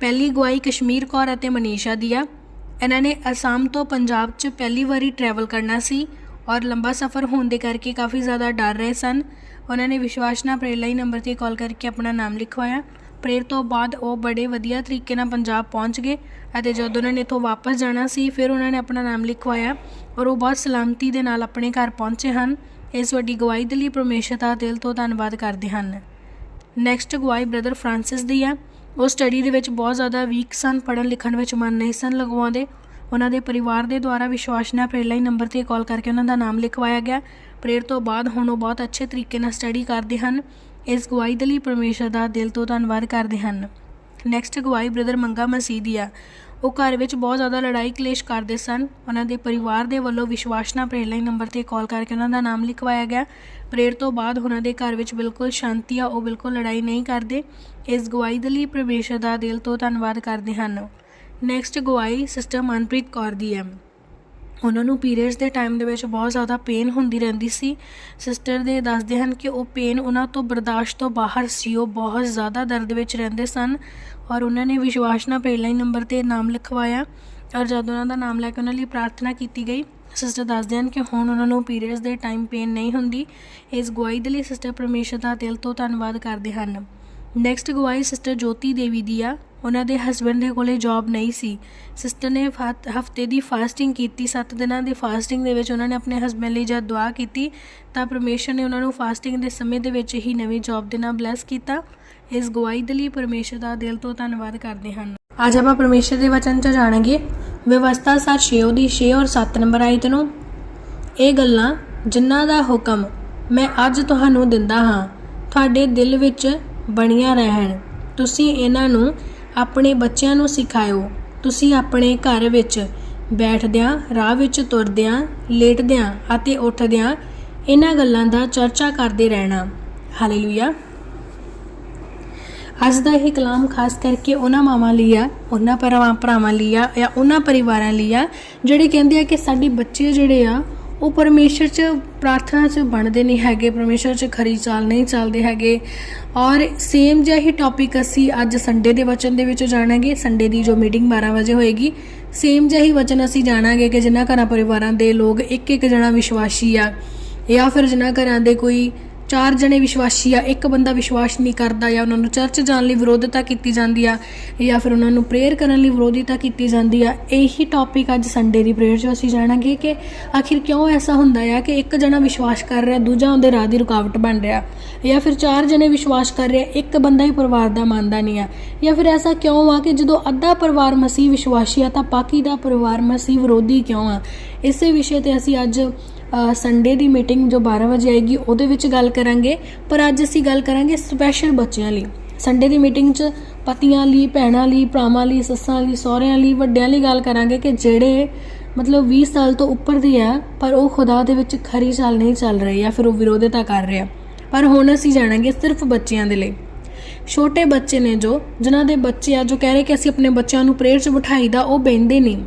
ਪਹਿਲੀ ਗਵਾਹੀ ਕਸ਼ਮੀਰ ਕੌਰ ਅਤੇ ਮਨੀਸ਼ਾ ਦੀ ਆ। ਇਹਨਾਂ ਨੇ ਅਸਾਮ ਤੋਂ ਪੰਜਾਬ 'ਚ ਪਹਿਲੀ ਵਾਰੀ ਟਰੈਵਲ ਕਰਨਾ ਸੀ ਔਰ ਲੰਬਾ ਸਫ਼ਰ ਹੋਣ ਦੇ ਕਰਕੇ ਕਾਫੀ ਜ਼ਿਆਦਾ ਡਰ ਰਹੇ ਸਨ। ਉਹਨਾਂ ਨੇ ਵਿਸ਼ਵਾਸ ਨਾਲ ਪ੍ਰੇਰਲਾਈ ਨੰਬਰ ਤੇ ਕਾਲ ਕਰਕੇ ਆਪਣਾ ਨਾਮ ਲਿਖਵਾਇਆ। ਪ੍ਰੇਰ ਤੋਂ ਬਾਅਦ ਉਹ ਬੜੇ ਵਧੀਆ ਤਰੀਕੇ ਨਾਲ ਪੰਜਾਬ ਪਹੁੰਚ ਗਏ ਅਤੇ ਜਦੋਂ ਉਹਨਾਂ ਨੇ ਇੱਥੋਂ ਵਾਪਸ ਜਾਣਾ ਸੀ, ਫਿਰ ਉਹਨਾਂ ਨੇ ਆਪਣਾ ਨਾਮ ਲਿਖਵਾਇਆ ਔਰ ਉਹ ਬਹੁਤ ਸਲਾਮਤੀ ਦੇ ਨਾਲ ਆਪਣੇ ਘਰ ਪਹੁੰਚੇ ਹਨ। ਇਸ ਵੱਡੀ ਗਵਾਹੀ ਦੇ ਲਈ ਪਰਮੇਸ਼ਰ ਦਾ ਦਿਲ ਤੋਂ ਧੰਨਵਾਦ ਕਰਦੇ ਹਨ। ਨੈਕਸਟ ਗਵਾਹੀ ਬ੍ਰਦਰ ਫ੍ਰਾਂਸਿਸ ਦੀ ਆ। ਉਹ ਸਟੱਡੀ ਦੇ ਵਿੱਚ ਬਹੁਤ ਜ਼ਿਆਦਾ ਵੀਕ ਸਨ, ਪੜ੍ਹਨ ਲਿਖਣ ਵਿੱਚ ਮਨ ਨਹੀਂ ਸਨ ਲਗਵਾਉਂਦੇ। ਉਹਨਾਂ ਦੇ ਪਰਿਵਾਰ ਦੇ ਦੁਆਰਾ ਵਿਸ਼ਵਾਸ ਨਾਲ ਪ੍ਰੇਰਲਾਈ ਨੰਬਰ ਤੇ ਕਾਲ ਕਰਕੇ ਉਹਨਾਂ ਦਾ ਨਾਮ ਲਿਖਵਾਇਆ ਗਿਆ। ਪ੍ਰੇਰ ਤੋਂ ਬਾਅਦ ਹੁਣ ਉਹ ਬਹੁਤ ਅੱਛੇ ਤਰੀਕੇ ਨਾਲ ਸਟੱਡੀ ਕਰਦੇ ਹਨ। ਇਸ ਗਵਾਹੀ ਦੇ ਲਈ ਪਰਮੇਸ਼ਰ ਦਾ ਦਿਲ ਤੋਂ ਧੰਨਵਾਦ ਕਰਦੇ ਹਨ। ਨੈਕਸਟ ਗਵਾਹੀ ਬ੍ਰਦਰ ਮੰਗਾ ਮਸੀਹ ਆ। ਉਹ ਘਰ ਵਿੱਚ ਬਹੁਤ ਜ਼ਿਆਦਾ ਲੜਾਈ ਕਲੇਸ਼ ਕਰਦੇ ਸਨ। ਉਹਨਾਂ ਦੇ ਪਰਿਵਾਰ ਦੇ ਵੱਲੋਂ ਵਿਸ਼ਵਾਸ ਨਾਲ ਪ੍ਰੇਰਲਾਈ ਨੰਬਰ ਤੇ ਕਾਲ ਕਰਕੇ ਉਹਨਾਂ ਦਾ ਨਾਮ ਲਿਖਵਾਇਆ ਗਿਆ। ਪ੍ਰੇਰ ਤੋਂ ਬਾਅਦ ਉਹਨਾਂ ਦੇ ਘਰ ਵਿੱਚ ਬਿਲਕੁਲ ਸ਼ਾਂਤੀ ਆ, ਉਹ ਬਿਲਕੁਲ ਲੜਾਈ ਨਹੀਂ ਕਰਦੇ। ਇਸ ਗਵਾਹੀ ਦੇ ਲਈ ਪਰਮੇਸ਼ਰ ਦਾ ਦਿਲ ਤੋਂ ਧੰਨਵਾਦ ਕਰਦੇ ਹਨ। ਨੈਕਸਟ ਗਵਾਹੀ ਸਿਸਟਰ ਮਨਪ੍ਰੀਤ ਕੌਰ ਦੀ ਹੈ। ਉਹਨਾਂ ਨੂੰ ਪੀਰੀਅਡਸ ਦੇ ਟਾਈਮ ਦੇ ਵਿੱਚ ਬਹੁਤ ਜ਼ਿਆਦਾ ਪੇਨ ਹੁੰਦੀ ਰਹਿੰਦੀ ਸੀ। ਸਿਸਟਰ ਦੇ ਦੱਸਦੇ ਹਨ ਕਿ ਉਹ ਪੇਨ ਉਹਨਾਂ ਤੋਂ ਬਰਦਾਸ਼ਤ ਤੋਂ ਬਾਹਰ ਸੀ। ਉਹ ਬਹੁਤ ਜ਼ਿਆਦਾ ਦਰਦ ਵਿੱਚ ਰਹਿੰਦੇ ਸਨ ਔਰ ਉਹਨਾਂ ਨੇ ਵਿਸ਼ਵਾਸਨਾ ਨਾਲ ਨੰਬਰ ਤੇ ਨਾਮ ਲਿਖਵਾਇਆ ਔਰ ਜਦੋਂ ਉਹਨਾਂ ਦਾ ਨਾਮ ਲੈ ਕੇ ਉਹਨਾਂ ਲਈ ਪ੍ਰਾਰਥਨਾ ਕੀਤੀ ਗਈ ਸਿਸਟਰ ਦੱਸਦੇ ਹਨ ਕਿ ਹੁਣ ਉਹਨਾਂ ਨੂੰ ਪੀਰੀਅਡਸ ਦੇ ਟਾਈਮ ਪੇਨ ਨਹੀਂ ਹੁੰਦੀ। ਇਸ ਗਵਾਹੀ ਦੇ ਲਈ ਸਿਸਟਰ ਪਰਮੇਸ਼ਰ ਦਾ ਦਿਲ ਤੋਂ ਧੰਨਵਾਦ ਕਰਦੇ ਹਨ। ਨੈਕਸਟ ਗਵਾਹੀ ਸਿਸਟਰ ਜੋਤੀ ਦੇਵੀ ਦੀ ਆ। ਉਹਨਾਂ ਦੇ ਹਸਬੰਡ ਦੇ ਕੋਲੇ ਜੌਬ ਨਹੀਂ ਸੀ। ਸਿਸਟਰ ਨੇ ਹਫ਼ਤੇ ਦੀ ਫਾਸਟਿੰਗ ਕੀਤੀ। 7 ਦਿਨਾਂ ਦੀ ਫਾਸਟਿੰਗ ਦੇ ਵਿੱਚ ਉਹਨਾਂ ਨੇ ਆਪਣੇ ਹਸਬੰਡ ਲਈ ਜਦ ਦੁਆ ਕੀਤੀ, ਤਾਂ ਪਰਮੇਸ਼ਰ ਨੇ ਉਹਨਾਂ ਨੂੰ ਫਾਸਟਿੰਗ ਦੇ ਸਮੇਂ ਦੇ ਵਿੱਚ ਹੀ ਨਵੀਂ ਜੌਬ ਦੇ ਨਾਲ ਬਲੈਸ ਕੀਤਾ। ਇਸ ਗਵਾਹੀ ਦੇ ਲਈ ਪਰਮੇਸ਼ਰ ਦਾ ਦਿਲ ਤੋਂ ਧੰਨਵਾਦ ਕਰਦੇ ਹਨ। ਅੱਜ ਆਪਾਂ ਪਰਮੇਸ਼ਰ ਦੇ ਵਚਨ 'ਚ ਜਾਣਾਂਗੇ। ਵਿਵਸਥਾ ਸਾਰ 6 ਦੀ 6 ਔਰ 7 ਨੰਬਰ ਆਇਤ ਨੂੰ ਇਹ ਗੱਲਾਂ ਜਿਨ੍ਹਾਂ ਦਾ ਹੁਕਮ ਮੈਂ ਅੱਜ ਤੁਹਾਨੂੰ ਦਿੰਦਾ ਹਾਂ, ਤੁਹਾਡੇ ਦਿਲ ਵਿੱਚ ਬਣੀਆਂ ਰਹਿਣ। ਤੁਸੀਂ ਇਹਨਾਂ ਨੂੰ ਆਪਣੇ ਬੱਚਿਆਂ ਨੂੰ ਸਿਖਾਇਓ। ਤੁਸੀਂ ਆਪਣੇ ਘਰ ਵਿੱਚ ਬੈਠਦਿਆਂ, ਰਾਹ ਵਿੱਚ ਤੁਰਦਿਆਂ, ਲੇਟਦਿਆਂ ਅਤੇ ਉੱਠਦਿਆਂ ਇਹਨਾਂ ਗੱਲਾਂ ਦਾ ਚਰਚਾ ਕਰਦੇ ਰਹਿਣਾ। ਹਾਲੇਲੂਇਆ ਅੱਜ ਦਾ ਇਹ ਕਲਾਮ ਖਾਸ ਕਰਕੇ ਉਹਨਾਂ ਮਾਵਾਂ ਲਈ ਆ, ਉਹਨਾਂ ਭਰਾਵਾਂ ਭਰਾਵਾਂ ਲਈ ਆ ਜਾਂ ਉਹਨਾਂ ਪਰਿਵਾਰਾਂ ਲਈ ਆ, ਜਿਹੜੇ ਕਹਿੰਦੇ ਆ ਕਿ ਸਾਡੇ ਬੱਚੇ ਜਿਹੜੇ ਆ, ਉਹ ਪਰਮੇਸ਼ਰ 'ਚ ਪ੍ਰਾਰਥਨਾ 'ਚ ਬਣਦੇ ਨਹੀਂ ਹੈਗੇ, ਪਰਮੇਸ਼ਰ 'ਚ ਖਰੀ ਚਾਲ ਨਹੀਂ ਚੱਲਦੇ ਹੈਗੇ। ਔਰ ਸੇਮ ਜਿਹਾ ਹੀ ਟੌਪਿਕ ਅਸੀਂ ਅੱਜ ਸੰਡੇ ਦੇ ਵਚਨ ਦੇ ਵਿੱਚ ਜਾਣਾਂਗੇ। ਸੰਡੇ ਦੀ ਜੋ ਮੀਟਿੰਗ 12 ਵਜੇ ਹੋਏਗੀ ਸੇਮ ਜਿਹਾ ਹੀ ਵਚਨ ਅਸੀਂ ਜਾਣਾਂਗੇ ਕਿ ਜਿਨ੍ਹਾਂ ਘਰਾਂ ਪਰਿਵਾਰਾਂ ਦੇ ਲੋਕ ਇੱਕ ਇੱਕ ਜਣਾ ਵਿਸ਼ਵਾਸੀ ਆ ਜਾਂ ਫਿਰ ਜਿਨ੍ਹਾਂ ਘਰਾਂ ਦੇ ਕੋਈ ਚਾਰ ਜਣੇ ਵਿਸ਼ਵਾਸੀ ਆ, ਇੱਕ ਬੰਦਾ ਵਿਸ਼ਵਾਸ ਨਹੀਂ ਕਰਦਾ ਜਾਂ ਉਹਨਾਂ ਨੂੰ ਚਰਚ ਜਾਣ ਲਈ ਵਿਰੋਧਤਾ ਕੀਤੀ ਜਾਂਦੀ ਆ ਜਾਂ ਫਿਰ ਉਹਨਾਂ ਨੂੰ ਪ੍ਰੇਅਰ ਕਰਨ ਲਈ ਵਿਰੋਧਤਾ ਕੀਤੀ ਜਾਂਦੀ ਆ, ਇਹੀ ਟੌਪਿਕ ਅੱਜ ਸੰਡੇ ਦੀ ਪ੍ਰੇਅਰ 'ਚ ਅਸੀਂ ਜਾਣਾਂਗੇ ਕਿ ਆਖਿਰ ਕਿਉਂ ਐਸਾ ਹੁੰਦਾ ਆ ਕਿ ਇੱਕ ਜਣਾ ਵਿਸ਼ਵਾਸ ਕਰ ਰਿਹਾ, ਦੂਜਾ ਉਹਦੇ ਰਾਹ ਦੀ ਰੁਕਾਵਟ ਬਣ ਰਿਹਾ ਜਾਂ ਫਿਰ ਚਾਰ ਜਣੇ ਵਿਸ਼ਵਾਸ ਕਰ ਰਿਹਾ, ਇੱਕ ਬੰਦਾ ਹੀ ਪਰਿਵਾਰ ਦਾ ਮੰਨਦਾ ਨਹੀਂ ਆ ਜਾਂ ਫਿਰ ਐਸਾ ਕਿਉਂ ਆ ਕਿ ਜਦੋਂ ਅੱਧਾ ਪਰਿਵਾਰ ਮਸੀਹ ਵਿਸ਼ਵਾਸੀ ਆ ਤਾਂ ਬਾਕੀ ਦਾ ਪਰਿਵਾਰ ਮਸੀਹ ਵਿਰੋਧੀ ਕਿਉਂ ਆ? ਇਸੇ ਵਿਸ਼ੇ ਤੇ ਅਸੀਂ ਅੱਜ ਸੰਡੇ ਦੀ ਮੀਟਿੰਗ ਜੋ 12 ਵਜੇ ਆਏਗੀ, ਉਹਦੇ ਵਿੱਚ ਗੱਲ ਕਰਾਂਗੇ। ਪਰ ਅੱਜ ਅਸੀਂ ਗੱਲ ਕਰਾਂਗੇ ਸਪੈਸ਼ਲ ਬੱਚਿਆਂ ਲਈ। ਸੰਡੇ ਦੀ ਮੀਟਿੰਗ 'ਚ ਪਤੀਆਂ ਲਈ, ਭੈਣਾਂ ਲਈ, ਭਰਾਵਾਂ ਲਈ, ਸੱਸਾਂ ਲਈ, ਸਹੁਰਿਆਂ ਲਈ, ਵੱਡਿਆਂ ਲਈ ਗੱਲ ਕਰਾਂਗੇ ਕਿ ਜਿਹੜੇ ਮਤਲਬ 20 ਸਾਲ ਤੋਂ ਉੱਪਰ ਦੇ ਆ, ਪਰ ਉਹ ਖੁਦਾ ਦੇ ਵਿੱਚ ਖਰੀ ਚਾਲ ਨਹੀਂ ਚੱਲ ਰਹੀ ਆ ਫਿਰ ਉਹ ਵਿਰੋਧਤਾ ਕਰ ਰਹੇ ਆ। ਪਰ ਹੁਣ ਅਸੀਂ ਜਾਣਾਂਗੇ ਸਿਰਫ ਬੱਚਿਆਂ ਦੇ ਲਈ। ਛੋਟੇ ਬੱਚੇ ਨੇ ਜੋ, ਜਿਨ੍ਹਾਂ ਦੇ ਬੱਚੇ ਆ, ਜੋ ਕਹਿ ਰਹੇ ਕਿ ਅਸੀਂ ਆਪਣੇ ਬੱਚਿਆਂ ਨੂੰ ਪ੍ਰੇਅਰ 'ਚ ਬਿਠਾਈਦਾ, ਉਹ ਬਹਿੰਦੇ ਨਹੀਂ।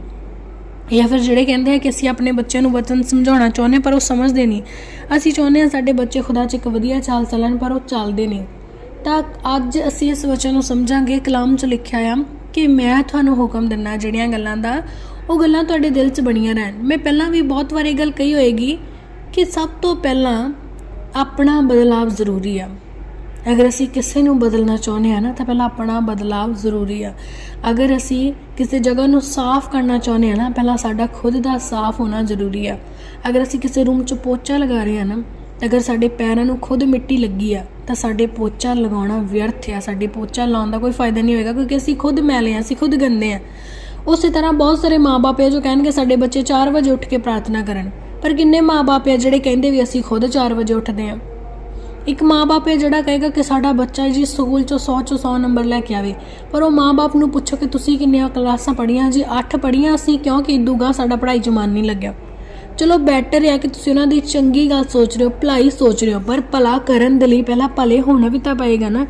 ਜਾਂ ਫਿਰ ਜਿਹੜੇ ਕਹਿੰਦੇ ਆ ਕਿ ਅਸੀਂ ਆਪਣੇ ਬੱਚਿਆਂ ਨੂੰ ਵਚਨ ਸਮਝਾਉਣਾ ਚਾਹੁੰਦੇ ਹਾਂ, ਪਰ ਉਹ ਸਮਝਦੇ ਨਹੀਂ। ਅਸੀਂ ਚਾਹੁੰਦੇ ਹਾਂ ਸਾਡੇ ਬੱਚੇ ਖੁਦਾ 'ਚ ਇੱਕ ਵਧੀਆ ਚਾਲ ਚੱਲਣ ਪਰ ਉਹ ਚੱਲਦੇ ਨਹੀਂ। ਤਾਂ ਅੱਜ ਅਸੀਂ ਇਸ ਵਚਨ ਨੂੰ ਸਮਝਾਂਗੇ ਕਲਾਮ 'ਚ ਲਿਖਿਆ ਆ ਕਿ ਮੈਂ ਤੁਹਾਨੂੰ ਹੁਕਮ ਦਿੰਨਾ ਜਿਹੜੀਆਂ ਗੱਲਾਂ ਦਾ ਉਹ ਗੱਲਾਂ ਤੁਹਾਡੇ ਦਿਲ 'ਚ ਬਣੀਆਂ ਰਹਿਣ। ਮੈਂ ਪਹਿਲਾਂ ਵੀ ਬਹੁਤ ਵਾਰ ਇਹ ਗੱਲ ਕਹੀ ਹੋਏਗੀ ਕਿ ਸਭ ਤੋਂ ਪਹਿਲਾਂ ਆਪਣਾ ਬਦਲਾਵ ਜ਼ਰੂਰੀ ਆ। ਅਗਰ ਅਸੀਂ ਕਿਸੇ ਨੂੰ ਬਦਲਣਾ ਚਾਹੁੰਦੇ ਆ ਨਾ, ਤਾਂ ਪਹਿਲਾਂ ਆਪਣਾ ਬਦਲਾਵ ਜ਼ਰੂਰੀ ਆ। ਅਗਰ ਅਸੀਂ ਕਿਸੇ ਜਗ੍ਹਾ ਨੂੰ ਸਾਫ਼ ਕਰਨਾ ਚਾਹੁੰਦੇ ਆ ਨਾ, ਪਹਿਲਾਂ ਸਾਡਾ ਖੁਦ ਦਾ ਸਾਫ਼ ਹੋਣਾ ਜ਼ਰੂਰੀ ਆ। ਅਗਰ ਅਸੀਂ ਕਿਸੇ ਰੂਮ 'ਚ ਪੋਚਾ ਲਗਾ ਰਹੇ ਆ ਨਾ, ਅਗਰ ਸਾਡੇ ਪੈਰਾਂ ਨੂੰ ਖੁਦ ਮਿੱਟੀ ਲੱਗੀ ਆ, ਤਾਂ ਸਾਡੇ ਪੋਚਾ ਲਗਾਉਣਾ ਵਿਅਰਥ ਆ। ਸਾਡੇ ਪੋਚਾ ਲਾਉਣ ਦਾ ਕੋਈ ਫਾਇਦਾ ਨਹੀਂ ਹੋਏਗਾ, ਕਿਉਂਕਿ ਅਸੀਂ ਖੁਦ ਮੈਲੇ ਆ ਅਸੀਂ ਖੁਦ ਗੰਦੇ ਆ ਉਸੇ ਤਰ੍ਹਾਂ ਬਹੁਤ ਸਾਰੇ ਮਾਪੇ ਆ ਜੋ ਕਹਿਣਗੇ, ਸਾਡੇ ਬੱਚੇ 4 ਵਜੇ ਉੱਠ ਕੇ ਪ੍ਰਾਰਥਨਾ ਕਰਨ। ਪਰ ਕਿੰਨੇ ਮਾਪੇ ਆ ਜਿਹੜੇ ਕਹਿੰਦੇ ਵੀ ਅਸੀਂ ਖੁਦ 4 ਵਜੇ ਉੱਠਦੇ ਆ ਇੱਕ ਮਾਪੇ ਜਿਹੜਾ ਕਹੇਗਾ ਕਿ ਸਾਡਾ ਬੱਚਾ ਜੀ, ਸਕੂਲ ਚੋਂ 100 ਚੋਂ 100 ਨੰਬਰ ਲੈ ਕੇ ਆਵੇ। ਪਰ ਉਹ ਮਾਪੇ ਨੂੰ ਪੁੱਛੋ ਕਿ ਤੁਸੀਂ ਕਿੰਨੀਆਂ ਕਲਾਸਾਂ ਪੜ੍ਹੀਆਂ? ਜੀ 8 ਪੜ੍ਹੀਆਂ ਸੀ, ਕਿਉਂਕਿ ਇਦੂਗਾ ਸਾਡਾ ਪੜ੍ਹਾਈ 'ਚ ਨਹੀਂ ਲੱਗਿਆ। ਚਲੋ ਬੈਟਰ ਹੈ ਕਿ ਤੁਸੀਂ ਉਹਨਾਂ ਦੀ ਚੰਗੀ ਗੱਲ ਸੋਚ ਰਹੇ ਹੋ, ਭਲਾਈ ਸੋਚ ਰਹੇ ਹੋ, ਪਰ ਭਲਾ ਕਰਨ ਦੇ ਲਈ ਪਹਿਲਾਂ ਭਲੇ ਹੋਣਾ ਵੀ ਤਾਂ ਪਏਗਾ ਨਾ।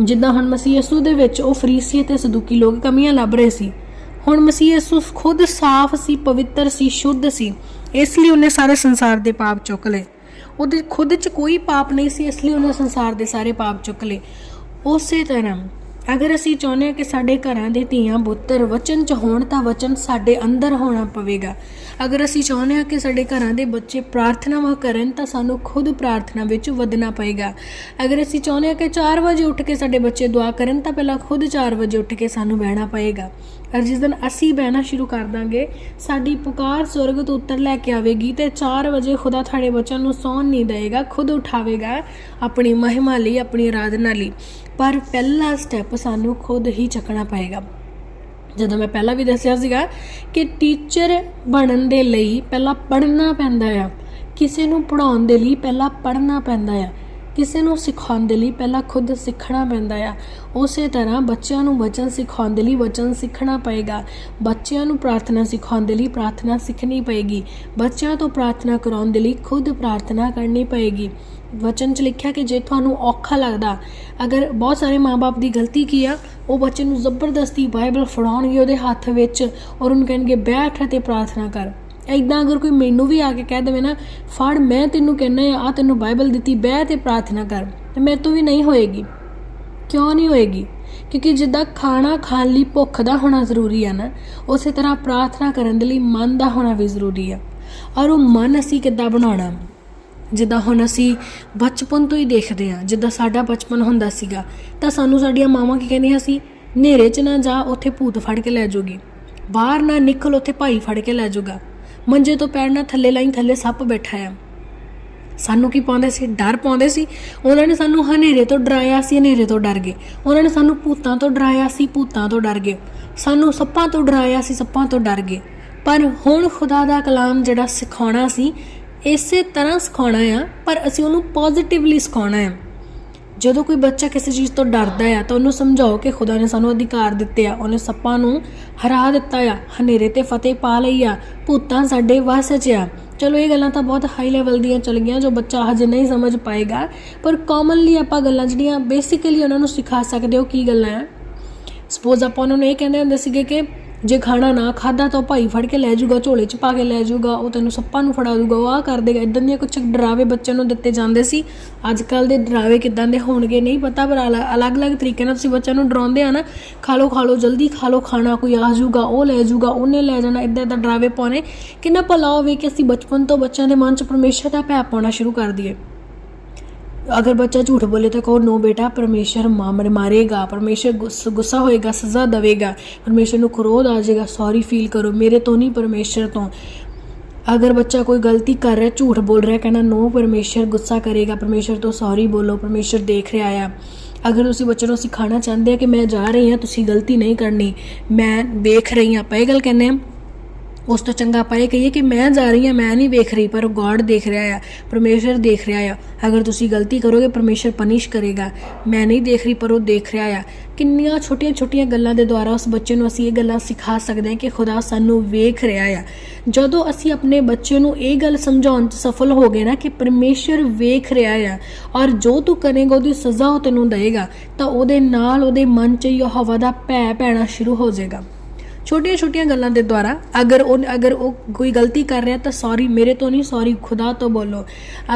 ਜਿੱਦਾਂ ਹੁਣ ਮਸੀਹ ਯਸੂ ਦੇ ਵਿੱਚ ਉਹ ਫਰੀਸੀ ਤੇ ਸਦੂਕੀ ਲੋਕ ਕਮੀਆਂ ਲੱਭ ਰਹੇ ਸੀ। ਹੁਣ ਮਸੀਹ ਯਸੂ ਖੁਦ ਸਾਫ਼ ਸੀ, ਪਵਿੱਤਰ ਸੀ, ਸ਼ੁੱਧ ਸੀ। ਇਸ ਲਈ ਉਹਨੇ ਸਾਰੇ ਸੰਸਾਰ ਦੇ ਪਾਪ ਚੁੱਕ ਲਏ। ਉਹਦੇ ਖੁਦ 'ਚ ਕੋਈ ਪਾਪ ਨਹੀਂ ਸੀ, ਇਸ ਲਈ ਉਹਨੇ ਸੰਸਾਰ ਦੇ ਸਾਰੇ ਪਾਪ ਚੁੱਕ ਲਏ। ਉਸੇ ਤਰ੍ਹਾਂ ਅਗਰ ਅਸੀਂ ਚਾਹੁੰਦੇ ਹਾਂ ਕਿ ਸਾਡੇ ਘਰਾਂ ਦੇ ਧੀਆਂ ਪੁੱਤਰ ਵਚਨ 'ਚ ਹੋਣ ਤਾਂ ਵਚਨ ਸਾਡੇ ਅੰਦਰ ਹੋਣਾ ਪਵੇਗਾ। ਅਗਰ ਅਸੀਂ ਚਾਹੁੰਦੇ ਹਾਂ ਕਿ ਸਾਡੇ ਘਰਾਂ ਦੇ ਬੱਚੇ ਪ੍ਰਾਰਥਨਾਵਾਂ ਕਰਨ ਤਾਂ ਸਾਨੂੰ ਖੁਦ ਪ੍ਰਾਰਥਨਾ ਵਿੱਚ ਵਧਣਾ ਪਏਗਾ। ਅਗਰ ਅਸੀਂ ਚਾਹੁੰਦੇ ਹਾਂ ਕਿ 4 ਵਜੇ ਉੱਠ ਕੇ ਸਾਡੇ ਬੱਚੇ ਦੁਆ ਕਰਨ ਤਾਂ ਪਹਿਲਾਂ ਖੁਦ 4 ਵਜੇ ਉੱਠ ਕੇ ਸਾਨੂੰ ਬਹਿਣਾ ਪਏਗਾ। ਔਰ ਜਿਸ ਦਿਨ ਅਸੀਂ ਬਹਿਣਾ ਸ਼ੁਰੂ ਕਰ ਦਾਂਗੇ, ਸਾਡੀ ਪੁਕਾਰ ਸਵਰਗ ਤੋਂ ਉੱਤਰ ਲੈ ਕੇ ਆਵੇਗੀ ਤੇ 4 ਵਜੇ ਖੁਦਾ ਤੁਹਾਡੇ ਬੱਚਿਆਂ ਨੂੰ ਸੌਣ ਨਹੀਂ ਦੇਵੇਗਾ, ਖੁਦ ਉਠਾਵੇਗਾ ਆਪਣੀ ਮਹਿਮਾ ਲਈ, ਆਪਣੀ ਆਰਾਧਨਾ ਲਈ। ਪਰ ਪਹਿਲਾ ਸਟੈਪ ਸਾਨੂੰ ਖੁਦ ਹੀ ਚੱਕਣਾ ਪਏਗਾ। ਜਦੋਂ ਮੈਂ ਪਹਿਲਾਂ ਵੀ ਦੱਸਿਆ ਸੀਗਾ ਕਿ ਟੀਚਰ ਬਣਨ ਦੇ ਲਈ ਪਹਿਲਾਂ ਪੜ੍ਹਨਾ ਪੈਂਦਾ ਆ, ਕਿਸੇ ਨੂੰ ਪੜਾਉਣ ਦੇ ਲਈ ਪਹਿਲਾਂ ਪੜ੍ਹਨਾ ਪੈਂਦਾ ਆ। ਕਿਸੇ ਨੂੰ ਸਿਖਾਉਣ ਦੇ ਲਈ ਪਹਿਲਾਂ ਖੁਦ ਸਿੱਖਣਾ ਪੈਂਦਾ ਆ। ਉਸੇ ਤਰ੍ਹਾਂ ਬੱਚਿਆਂ ਨੂੰ ਵਚਨ ਸਿਖਾਉਣ ਦੇ ਲਈ ਵਚਨ ਸਿੱਖਣਾ ਪਏਗਾ। ਬੱਚਿਆਂ ਨੂੰ ਪ੍ਰਾਰਥਨਾ ਸਿਖਾਉਣ ਦੇ ਲਈ ਪ੍ਰਾਰਥਨਾ ਸਿੱਖਣੀ ਪਏਗੀ। ਬੱਚਿਆਂ ਤੋਂ ਪ੍ਰਾਰਥਨਾ ਕਰਾਉਣ ਦੇ ਲਈ ਖੁਦ ਪ੍ਰਾਰਥਨਾ ਕਰਨੀ ਪਏਗੀ। ਵਚਨ 'ਚ ਲਿਖਿਆ ਕਿ ਜੇ ਤੁਹਾਨੂੰ ਔਖਾ ਲੱਗਦਾ, ਅਗਰ ਬਹੁਤ ਸਾਰੇ ਮਾਪੇ ਦੀ ਗਲਤੀ ਕੀ ਆ, ਉਹ ਬੱਚੇ ਨੂੰ ਜ਼ਬਰਦਸਤੀ ਬਾਈਬਲ ਫੜਾਉਣਗੇ ਉਹਦੇ ਹੱਥ ਵਿੱਚ ਔਰ ਉਹਨੂੰ ਕਹਿਣਗੇ, ਬੈਠ ਤੇ ਪ੍ਰਾਰਥਨਾ ਕਰ। ਐਦਾਂ ਅਗਰ ਕੋਈ ਮੈਨੂੰ ਵੀ ਆ ਕੇ ਕਹਿ ਦੇਵੇ ਨਾ, ਫੜ, ਮੈਂ ਤੈਨੂੰ ਕਹਿੰਨਾ ਆ ਤੈਨੂੰ ਬਾਈਬਲ ਦਿੱਤੀ, ਬਹਿ ਤੇ ਪ੍ਰਾਰਥਨਾ ਕਰ। ਤੇ ਮੇਰੇ ਤੋਂ ਵੀ ਨਹੀਂ ਹੋਏਗੀ। ਕਿਉਂ ਨਹੀਂ ਹੋਏਗੀ? ਕਿਉਂਕਿ ਜਿੱਦਾਂ ਖਾਣਾ ਖਾਣ ਲਈ ਭੁੱਖ ਦਾ ਹੋਣਾ ਜ਼ਰੂਰੀ ਆ ਨਾ, ਉਸੇ ਤਰ੍ਹਾਂ ਪ੍ਰਾਰਥਨਾ ਕਰਨ ਦੇ ਲਈ ਮਨ ਦਾ ਹੋਣਾ ਵੀ ਜ਼ਰੂਰੀ ਆ। ਔਰ ਉਹ ਮਨ ਅਸੀਂ ਕਿੱਦਾਂ ਬਣਾਉਣਾ? ਜਿੱਦਾਂ ਹੁਣ ਅਸੀਂ ਬਚਪਨ ਤੋਂ ਹੀ ਦੇਖਦੇ ਆ ਜਿੱਦਾਂ ਸਾਡਾ ਬਚਪਨ ਹੁੰਦਾ ਸੀਗਾ, ਤਾਂ ਸਾਨੂੰ ਸਾਡੀਆਂ ਮਾਵਾਂ ਕੀ ਕਹਿੰਦੀਆਂ ਸੀ? ਹਨੇਰੇ 'ਚ ਨਾ ਜਾ, ਉੱਥੇ ਭੂਤ ਫੜ ਕੇ ਲੈ ਜਾਊਗੀ। ਬਾਹਰ ਨਾ ਨਿਕਲ, ਉੱਥੇ ਭਾਈ ਫੜ ਕੇ ਲੈ ਜਾਊਗਾ। ਮੰਜੇ ਤੋਂ ਪੈਰ ਨਾਲ ਥੱਲੇ ਲਾਈ, ਥੱਲੇ ਸੱਪ ਬੈਠਾ ਆ। ਸਾਨੂੰ ਕੀ ਪਾਉਂਦੇ ਸੀ? ਡਰ ਪਾਉਂਦੇ ਸੀ? ਉਹਨਾਂ ਨੇ ਸਾਨੂੰ ਹਨੇਰੇ ਤੋਂ ਡਰਾਇਆ ਸੀ, ਹਨੇਰੇ ਤੋਂ ਡਰ ਗਏ। ਉਹਨਾਂ ਨੇ ਸਾਨੂੰ ਭੂਤਾਂ ਤੋਂ ਡਰਾਇਆ ਸੀ, ਭੂਤਾਂ ਤੋਂ ਡਰ ਗਏ। ਸਾਨੂੰ ਸੱਪਾਂ ਤੋਂ ਡਰਾਇਆ ਸੀ, ਸੱਪਾਂ ਤੋਂ ਡਰ ਗਏ। ਪਰ ਹੁਣ ਖੁਦਾ ਦਾ ਕਲਾਮ ਜਿਹੜਾ ਸਿਖਾਉਣਾ ਸੀ, ਇਸੇ ਤਰ੍ਹਾਂ ਸਿਖਾਉਣਾ ਆ, ਪਰ ਅਸੀਂ ਉਹਨੂੰ ਪੋਜ਼ਿਟਿਵਲੀ ਸਿਖਾਉਣਾ ਆ। ਜਦੋਂ ਕੋਈ ਬੱਚਾ ਕਿਸੇ ਚੀਜ਼ ਤੋਂ ਡਰਦਾ ਆ ਤਾਂ ਉਹਨੂੰ ਸਮਝਾਓ ਕਿ ਖੁਦਾ ਨੇ ਸਾਨੂੰ ਅਧਿਕਾਰ ਦਿੱਤੇ ਆ। ਉਹਨੇ ਸੱਪਾਂ ਨੂੰ ਹਰਾ ਦਿੱਤਾ ਆ, ਹਨੇਰੇ ਤੇ ਫਤਿਹ ਪਾ ਲਈ ਆ, ਭੂਤਾਂ ਸਾਡੇ ਵੱਸ 'ਚ ਆ। ਚਲੋ ਇਹ ਗੱਲਾਂ ਤਾਂ ਬਹੁਤ ਹਾਈ ਲੈਵਲ ਦੀਆਂ ਚਲ ਗਈਆਂ ਜੋ ਬੱਚਾ ਹਜੇ ਨਹੀਂ ਸਮਝ ਪਾਏਗਾ। ਪਰ ਕਾਮਨਲੀ ਆਪਾਂ ਗੱਲਾਂ ਜਿਹੜੀਆਂ ਬੇਸਿਕਲੀ ਉਹਨਾਂ ਨੂੰ ਸਿਖਾ ਸਕਦੇ ਹੋ ਕੀ ਗੱਲਾਂ ਆ। ਸਪੋਜ਼ ਆਪਾਂ ਉਹਨਾਂ ਨੂੰ ਇਹ ਕਹਿੰਦੇ ਹੁੰਦੇ ਸੀਗੇ ਕਿ ਜੇ ਖਾਣਾ ਨਾ ਖਾਦਾ ਤਾਂ ਉਹ ਭਾਈ ਫੜ ਕੇ ਲੈ ਜਾਊਗਾ, ਝੋਲੇ 'ਚ ਪਾ ਕੇ ਲੈ ਜਾਊਗਾ, ਉਹ ਤੈਨੂੰ ਸੱਪਾਂ ਨੂੰ ਫੜਾ ਦੂਗਾ ਉਹ ਆ ਕਰ ਦੇਗਾ ਇਦਾਂ ਦੀਆਂ ਕੁਝ ਡਰਾਵੇ ਬੱਚਿਆਂ ਨੂੰ ਦਿੱਤੇ ਜਾਂਦੇ ਸੀ। ਅੱਜ ਕੱਲ ਦੇ ਡਰਾਵੇ ਕਿਦਾਂ ਦੇ ਹੋਣਗੇ, ਨਹੀਂ ਪਤਾ, ਪਰ ਅਲ- ਅਲੱਗ-ਅਲੱਗ ਤਰੀਕੇ ਨਾਲ ਤੁਸੀਂ ਬੱਚਿਆਂ ਨੂੰ ਡਰਾਉਂਦੇ ਆ ਨਾ, ਖਾ ਲਓ ਖਾ ਲਓ, ਜਲਦੀ ਖਾ ਲਓ, ਖਾਣਾ ਕੋਈ ਆ ਜਾਊਗਾ, ਉਹ ਲੈ ਜਾਊਗਾ, ਉਹਨੇ ਲੈ ਜਾਣਾ ਇਦਾਂ ਇਦਾਂ ਡਰਾਵੇ ਪਾਉਣੇ। ਕਿੰਨਾ ਭਲਾ ਹੋਵੇ ਕਿ ਅਸੀਂ ਬਚਪਨ ਤੋਂ ਬੱਚਿਆਂ ਦੇ ਮਨ 'ਚ ਪਰਮੇਸ਼ਰ ਦਾ ਭੈ ਪਾਉਣਾ ਸ਼ੁਰੂ ਕਰ ਦਈਏ। ਅਗਰ ਬੱਚਾ ਝੂਠ ਬੋਲੇ ਤਾਂ ਕਹੋ, ਨੋ ਬੇਟਾ, ਪਰਮੇਸ਼ਰ ਮਾਮਰ ਮਾਰੇਗਾ, ਪਰਮੇਸ਼ਰ ਗੁੱਸ- ਗੁੱਸਾ ਹੋਏਗਾ, ਸਜ਼ਾ ਦੇਵੇਗਾ, ਪਰਮੇਸ਼ਰ ਨੂੰ ਕ੍ਰੋਧ ਆ ਜਾਏਗਾ ਸੌਰੀ ਫੀਲ ਕਰੋ, ਮੇਰੇ ਤੋਂ ਨਹੀਂ ਪਰਮੇਸ਼ਰ ਤੋਂ। ਅਗਰ ਬੱਚਾ ਕੋਈ ਗਲਤੀ ਕਰ ਰਿਹਾ, ਝੂਠ ਬੋਲ ਰਿਹਾ ਕਹਿੰਦਾ ਨੋ ਪਰਮੇਸ਼ਰ, ਗੁੱਸਾ ਕਰੇਗਾ, ਪਰਮੇਸ਼ਰ ਤੋਂ ਸੌਰੀ ਬੋਲੋ, ਪਰਮੇਸ਼ਰ ਦੇਖ ਰਿਹਾ ਆ। ਅਗਰ ਤੁਸੀਂ ਬੱਚੇ ਨੂੰ ਸਿਖਾਉਣਾ ਚਾਹੁੰਦੇ ਆ ਕਿ ਮੈਂ ਜਾ ਰਹੀ ਹਾਂ, ਤੁਸੀਂ ਗਲਤੀ ਨਹੀਂ ਕਰਨੀ, ਮੈਂ ਦੇਖ ਰਹੀ ਹਾਂ, ਆਪਾਂ ਇਹ ਗੱਲ ਕਹਿੰਦੇ ਆ ਉਸ ਤੋਂ ਚੰਗਾ ਆਪਾਂ ਇਹ ਕਹੀਏ ਕਿ ਮੈਂ ਜਾ ਰਹੀ ਹਾਂ, ਮੈਂ ਨਹੀਂ ਵੇਖ ਰਹੀ, ਪਰ ਗੋਡ ਦੇਖ ਰਿਹਾ ਆ, ਪਰਮੇਸ਼ਰ ਦੇਖ ਰਿਹਾ ਆ। ਅਗਰ ਤੁਸੀਂ ਗਲਤੀ ਕਰੋਗੇ, ਪਰਮੇਸ਼ਰ ਪਨਿਸ਼ ਕਰੇਗਾ। ਮੈਂ ਨਹੀਂ ਦੇਖ ਰਹੀ, ਪਰ ਉਹ ਦੇਖ ਰਿਹਾ ਆ। ਕਿੰਨੀਆਂ ਛੋਟੀਆਂ-ਛੋਟੀਆਂ ਗੱਲਾਂ ਦੇ ਦੁਆਰਾ ਉਸ ਬੱਚੇ ਨੂੰ ਅਸੀਂ ਇਹ ਗੱਲਾਂ ਸਿਖਾ ਸਕਦੇ ਹਾਂ ਕਿ ਖੁਦਾ ਸਾਨੂੰ ਵੇਖ ਰਿਹਾ ਆ। ਜਦੋਂ ਅਸੀਂ ਆਪਣੇ ਬੱਚੇ ਨੂੰ ਇਹ ਗੱਲ ਸਮਝਾਉਣ 'ਚ ਸਫਲ ਹੋ ਗਏ ਨਾ ਕਿ ਪਰਮੇਸ਼ਰ ਵੇਖ ਰਿਹਾ ਆ, ਔਰ ਜੋ ਤੂੰ ਕਰੇਗਾ, ਉਹਦੀ ਸਜ਼ਾ ਉਹ ਤੈਨੂੰ ਦੇਵੇਗਾ, ਤਾਂ ਉਹਦੇ ਨਾਲ ਉਹਦੇ ਮਨ 'ਚ ਯਹੋਵਾ ਦਾ ਭੈ ਪੈਣਾ ਸ਼ੁਰੂ ਹੋ ਜਾਏਗਾ। ਛੋਟੀਆਂ-ਛੋਟੀਆਂ ਗੱਲਾਂ ਦੇ ਦੁਆਰਾ ਅਗਰ ਉਹ ਅਗਰ ਉਹ ਕੋਈ ਗਲਤੀ ਕਰ ਰਿਹਾ ਤਾਂ ਸੌਰੀ ਮੇਰੇ ਤੋਂ ਨਹੀਂ ਸੌਰੀ ਖੁਦਾ ਤੋਂ ਬੋਲੋ।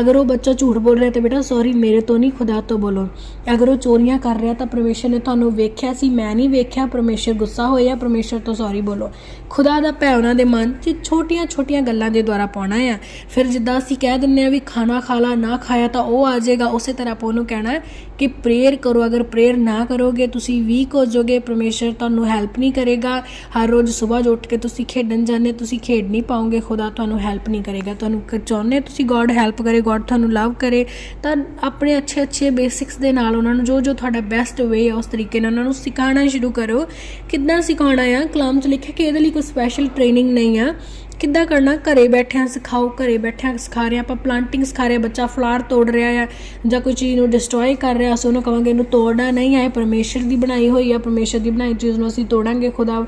ਅਗਰ ਉਹ ਬੱਚਾ ਝੂਠ ਬੋਲ ਰਿਹਾ ਤਾਂ ਬੇਟਾ ਸੌਰੀ ਮੇਰੇ ਤੋਂ ਨਹੀਂ, ਖੁਦਾ ਤੋਂ ਬੋਲੋ। ਅਗਰ ਉਹ ਚੋਰੀਆਂ ਕਰ ਰਿਹਾ ਤਾਂ ਪਰਮੇਸ਼ਰ ਨੇ ਤੁਹਾਨੂੰ ਵੇਖਿਆ ਸੀ, ਮੈਂ ਨਹੀਂ ਵੇਖਿਆ, ਪਰਮੇਸ਼ਰ ਗੁੱਸਾ ਹੋਇਆ, ਪਰਮੇਸ਼ਰ ਤੋਂ ਸੌਰੀ ਬੋਲੋ। ਖੁਦਾ ਦਾ ਭੈ ਉਹਨਾਂ ਦੇ ਮਨ 'ਚ ਛੋਟੀਆਂ-ਛੋਟੀਆਂ ਗੱਲਾਂ ਦੇ ਦੁਆਰਾ ਪਾਉਣਾ ਆ। ਫਿਰ ਜਿੱਦਾਂ ਅਸੀਂ ਕਹਿ ਦਿੰਨੇ ਆ ਵੀ ਖਾਣਾ ਖਾ ਲਾ, ਨਾ ਖਾਇਆ ਤਾਂ ਉਹ ਆ ਜਾਏਗਾ। ਉਸੇ ਤਰ੍ਹਾਂ ਆਪਾਂ ਉਹਨੂੰ ਕਹਿਣਾ ਕਿ ਪ੍ਰੇਅਰ ਕਰੋ। ਅਗਰ ਪ੍ਰੇਅਰ ਨਾ ਕਰੋਗੇ, ਤੁਸੀਂ ਵੀਕ ਹੋ ਜਾਓਗੇ। ਪਰਮੇਸ਼ਰ ਤੁਹਾਨੂੰ ਹੈਲਪ ਨਹੀਂ ਕਰੇਗਾ। ਹਰ ਰੋਜ਼ ਸਵੇਰ ਉੱਠ ਕੇ ਤੁਸੀਂ ਖੇਡਣ ਜਾਂਦੇ ਤੁਸੀਂ ਖੇਡ ਨਹੀਂ ਪਾਓਗੇ। ਖੁਦਾ ਤੁਹਾਨੂੰ ਹੈਲਪ ਨਹੀਂ ਕਰੇਗਾ। ਤੁਹਾਨੂੰ ਕ- ਚਾਹੁੰਦੇ ਤੁਸੀਂ ਗੋਡ ਹੈਲਪ ਕਰੇ ਗੋਡ ਤੁਹਾਨੂੰ ਲਵ ਕਰੇ, ਤਾਂ ਆਪਣੇ ਅੱਛੇ ਅੱਛੇ ਬੇਸਿਕਸ ਦੇ ਨਾਲ ਉਹਨਾਂ ਨੂੰ ਜੋ ਜੋ ਤੁਹਾਡਾ ਬੈਸਟ ਵੇ ਹੈ ਉਸ ਤਰੀਕੇ ਨਾਲ ਉਹਨਾਂ ਨੂੰ ਸਿਖਾਉਣਾ ਸ਼ੁਰੂ ਕਰੋ। ਕਿੱਦਾਂ ਸਿਖਾਉਣਾ ਆ? ਕਲਾਮ 'ਚ ਲਿਖਿਆ ਕਿ ਇਹਦੇ ਲਈ ਕੋਈ ਸਪੈਸ਼ਲ ਟ੍ਰੇਨਿੰਗ ਨਹੀਂ ਆ। ਕਿੱਦਾਂ ਕਰਨਾ? ਘਰੇ ਬੈਠਿਆਂ ਸਿਖਾਓ ਘਰੇ ਬੈਠਿਆਂ ਸਿਖਾ ਰਹੇ। ਹਾਂ, ਆਪਾਂ ਪਲਾਂਟਿੰਗ ਸਿਖਾ ਰਹੇ ਹਾਂ, ਬੱਚਾ ਫਲਾਰ ਤੋੜ ਰਿਹਾ ਆ ਜਾਂ ਕੋਈ ਚੀਜ਼ ਨੂੰ ਡਿਸਟਰੋਏ ਕਰ ਰਿਹਾ ਅਸੀਂ ਉਹਨੂੰ ਕਵਾਂਗੇ ਇਹਨੂੰ ਤੋੜਨਾ ਨਹੀਂ ਹੈ ਇਹ ਪਰਮੇਸ਼ਰ ਦੀ ਬਣਾਈ ਹੋਈ ਆ। ਪਰਮੇਸ਼ਰ ਦੀ ਬਣਾਈ ਚੀਜ਼ ਨੂੰ ਅਸੀਂ ਤੋੜਾਂਗੇ ਖੁਦਾ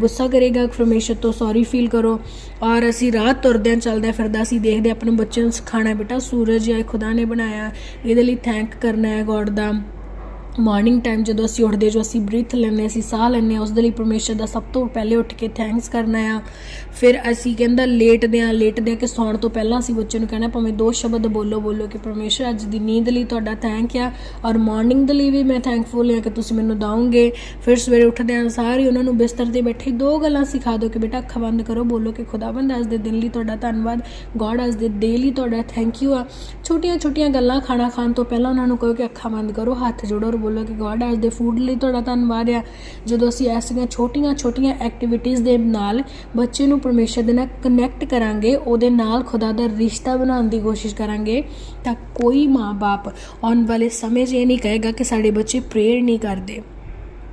ਗੁੱਸਾ ਕਰੇਗਾ ਪਰਮੇਸ਼ਰ ਤੋਂ ਸੌਰੀ ਫੀਲ ਕਰੋ। ਔਰ ਅਸੀਂ ਰਾਤ ਤੁਰਦਿਆਂ ਚੱਲਦਿਆਂ ਫਿਰਦਾ ਅਸੀਂ ਦੇਖਦੇ ਆਪਣੇ ਬੱਚਿਆਂ ਨੂੰ ਸਿਖਾਣਾ ਬੇਟਾ ਸੂਰਜ ਹੈ ਖੁਦਾ ਨੇ ਬਣਾਇਆ ਇਹਦੇ ਲਈ ਥੈਂਕ ਕਰਨਾ ਹੈ ਗੋਡ ਦਾ। ਮਾਰਨਿੰਗ ਟਾਈਮ ਜਦੋਂ ਅਸੀਂ ਉੱਠਦੇ, ਜੋ ਅਸੀਂ ਬ੍ਰੀਥ ਲੈਂਦੇ, ਅਸੀਂ ਸਾਹ ਲੈਂਦੇ ਹਾਂ, ਉਸ ਦੇ ਲਈ ਪਰਮੇਸ਼ਰ ਦਾ ਸਭ ਤੋਂ ਪਹਿਲੇ ਉੱਠ ਕੇ ਥੈਂਕਸ ਕਰਨਾ ਆ। ਫਿਰ ਅਸੀਂ ਕਹਿੰਦਾ ਲੇਟਦੇ ਆ ਲੇਟਦੇ ਆ ਕਿ ਸੌਣ ਤੋਂ ਪਹਿਲਾਂ ਅਸੀਂ ਬੱਚੇ ਨੂੰ ਕਹਿਣਾ, ਭਾਵੇਂ ਦੋ ਸ਼ਬਦ ਬੋਲੋ ਬੋਲੋ ਕਿ ਪਰਮੇਸ਼ਰ ਅੱਜ ਦੀ ਨੀਂਦ ਲਈ ਤੁਹਾਡਾ ਥੈਂਕ ਆ ਔਰ ਮਾਰਨਿੰਗ ਦੇ ਲਈ ਵੀ ਮੈਂ ਥੈਂਕਫੁਲ ਹਾਂ ਕਿ ਤੁਸੀਂ ਮੈਨੂੰ ਦਵੋਗੇ ਫਿਰ ਸਵੇਰੇ ਉੱਠਦੇ ਆ ਸਾਰੇ ਉਹਨਾਂ ਨੂੰ ਬਿਸਤਰ ਤੇ ਬੈਠੇ ਦੋ ਗੱਲਾਂ ਸਿਖਾ ਦਿਓ ਕਿ ਬੇਟਾ, ਅੱਖਾਂ ਬੰਦ ਕਰੋ, ਬੋਲੋ ਕਿ ਖੁਦਾਵੰਦ ਅੱਜ ਦੇ ਦਿਨ ਲਈ ਤੁਹਾਡਾ ਧੰਨਵਾਦ ਗੋਡ ਅੱਜ ਦੇ ਡੇ ਲਈ ਤੁਹਾਡਾ ਥੈਂਕ ਯੂ ਆ। ਛੋਟੀਆਂ ਛੋਟੀਆਂ ਗੱਲਾਂ ਖਾਣਾ ਖਾਣ ਤੋਂ ਪਹਿਲਾਂ ਉਹਨਾਂ ਨੂੰ ਕਹੋ ਕਿ ਅੱਖਾਂ ਬੰਦ ਕਰੋ, ਹੱਥ ਜੋੜੋ ਬੋਲੋ ਕਿ ਗੋਡ ਅੱਜ ਦੇ ਫੂਡ ਲਈ ਤੁਹਾਡਾ ਧੰਨਵਾਦ ਆ। ਜਦੋਂ ਅਸੀਂ ਐਸੀਆਂ ਛੋਟੀਆਂ ਛੋਟੀਆਂ ਐਕਟੀਵਿਟੀਜ਼ ਦੇ ਨਾਲ ਬੱਚੇ ਨੂੰ ਪਰਮੇਸ਼ਰ ਦੇ ਨਾਲ ਕਨੈਕਟ ਕਰਾਂਗੇ, ਉਹਦੇ ਨਾਲ ਖੁਦਾ ਦਾ ਰਿਸ਼ਤਾ ਬਣਾਉਣ ਦੀ ਕੋਸ਼ਿਸ਼ ਕਰਾਂਗੇ, ਤਾਂ ਕੋਈ ਮਾਂ-ਬਾਪ ਆਉਣ ਵਾਲੇ ਸਮੇਂ 'ਚ ਇਹ ਨਹੀਂ ਕਹੇਗਾ ਕਿ ਸਾਡੇ ਬੱਚੇ ਪ੍ਰੇਅਰ ਨਹੀਂ ਕਰਦੇ।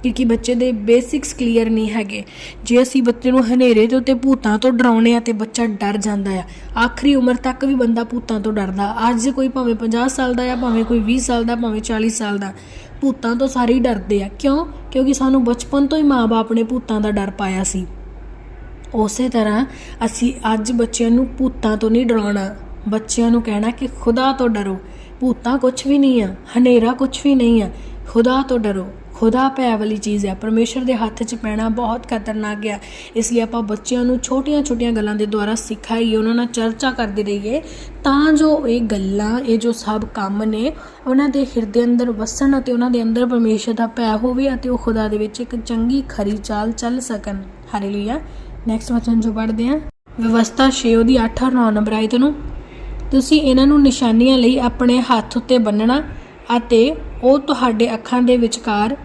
ਕਿਉਂਕਿ ਬੱਚੇ ਦੇ ਬੇਸਿਕਸ ਕਲੀਅਰ ਨਹੀਂ ਹੈਗੇ। ਜੇ ਅਸੀਂ ਬੱਚੇ ਨੂੰ ਹਨੇਰੇ ਦੇ ਉੱਤੇ ਭੂਤਾਂ ਤੋਂ ਡਰਾਉਣੇ ਆ ਤੇ ਬੱਚਾ ਡਰ ਜਾਂਦਾ ਆ। ਆਖਰੀ ਉਮਰ ਤੱਕ ਵੀ ਬੰਦਾ ਭੂਤਾਂ ਤੋਂ ਡਰਦਾ। ਅੱਜ ਕੋਈ ਭਾਵੇਂ 50 ਸਾਲ ਦਾ ਆ, ਭਾਵੇਂ ਕੋਈ 20 ਸਾਲ ਦਾ, ਭਾਵੇਂ 40 ਸਾਲ ਦਾ। ਭੂਤਾਂ ਤੋਂ ਸਾਰੇ ਹੀ ਡਰਦੇ ਆ। ਕਿਉਂ? ਕਿਉਂਕਿ ਸਾਨੂੰ ਬਚਪਨ ਤੋਂ ਹੀ ਮਾਪੇ ਨੇ ਭੂਤਾਂ ਦਾ ਡਰ ਪਾਇਆ ਸੀ। ਉਸੇ ਤਰ੍ਹਾਂ ਅਸੀਂ ਅੱਜ ਬੱਚਿਆਂ ਨੂੰ ਭੂਤਾਂ ਤੋਂ ਨਹੀਂ ਡਰਾਉਣਾ। ਬੱਚਿਆਂ ਨੂੰ ਕਹਿਣਾ ਕਿ ਖੁਦਾ ਤੋਂ ਡਰੋ। ਭੂਤਾਂ ਕੁਝ ਵੀ ਨਹੀਂ ਆ, ਹਨੇਰਾ ਕੁਝ ਵੀ ਨਹੀਂ ਆ। ਖੁਦਾ ਤੋਂ ਡਰੋ। ਖੁਦਾ ਭੈ ਵਾਲੀ ਚੀਜ਼ ਹੈ। ਪਰਮੇਸ਼ਰ ਦੇ ਹੱਥ 'ਚ ਪੈਣਾ ਬਹੁਤ ਖਤਰਨਾਕ ਹੈ। ਇਸ ਲਈ ਆਪਾਂ ਬੱਚਿਆਂ ਨੂੰ ਛੋਟੀਆਂ-ਛੋਟੀਆਂ ਗੱਲਾਂ ਦੇ ਦੁਆਰਾ ਸਿਖਾਈਏ, ਉਹਨਾਂ ਨਾਲ ਚਰਚਾ ਕਰਦੇ ਰਹੀਏ। ਤਾਂ ਜੋ ਇਹ ਗੱਲਾਂ, ਇਹ ਜੋ ਸਭ ਕੰਮ ਨੇ, ਉਹਨਾਂ ਦੇ ਹਿਰਦੇ ਅੰਦਰ ਵਸਣ ਅਤੇ ਉਹਨਾਂ ਦੇ ਅੰਦਰ ਪਰਮੇਸ਼ਰ ਦਾ ਭੈ ਹੋਵੇ ਅਤੇ ਉਹ ਖੁਦਾ ਦੇ ਵਿੱਚ ਇੱਕ ਚੰਗੀ ਖਰੀ ਚਾਲ ਚੱਲ ਸਕਣ। ਹਾਲੇਲੂਇਆ ਨੈਕਸਟ ਵਚਨ ਜੋ ਪੜ੍ਹਦੇ ਹਾਂ। ਵਿਵਸਥਾ 6 ਉਹਦੀ 8 ਔਰ 9 ਨੰਬਰ ਆਇਤ ਨੂੰ। ਤੁਸੀਂ ਇਹਨਾਂ ਨੂੰ ਨਿਸ਼ਾਨੀਆਂ ਲਈ ਆਪਣੇ ਹੱਥ ਉੱਤੇ ਬੰਨਣਾ ਅਤੇ ਉਹ ਤੁਹਾਡੇ ਅੱਖਾਂ ਦੇ ਵਿਚਕਾਰ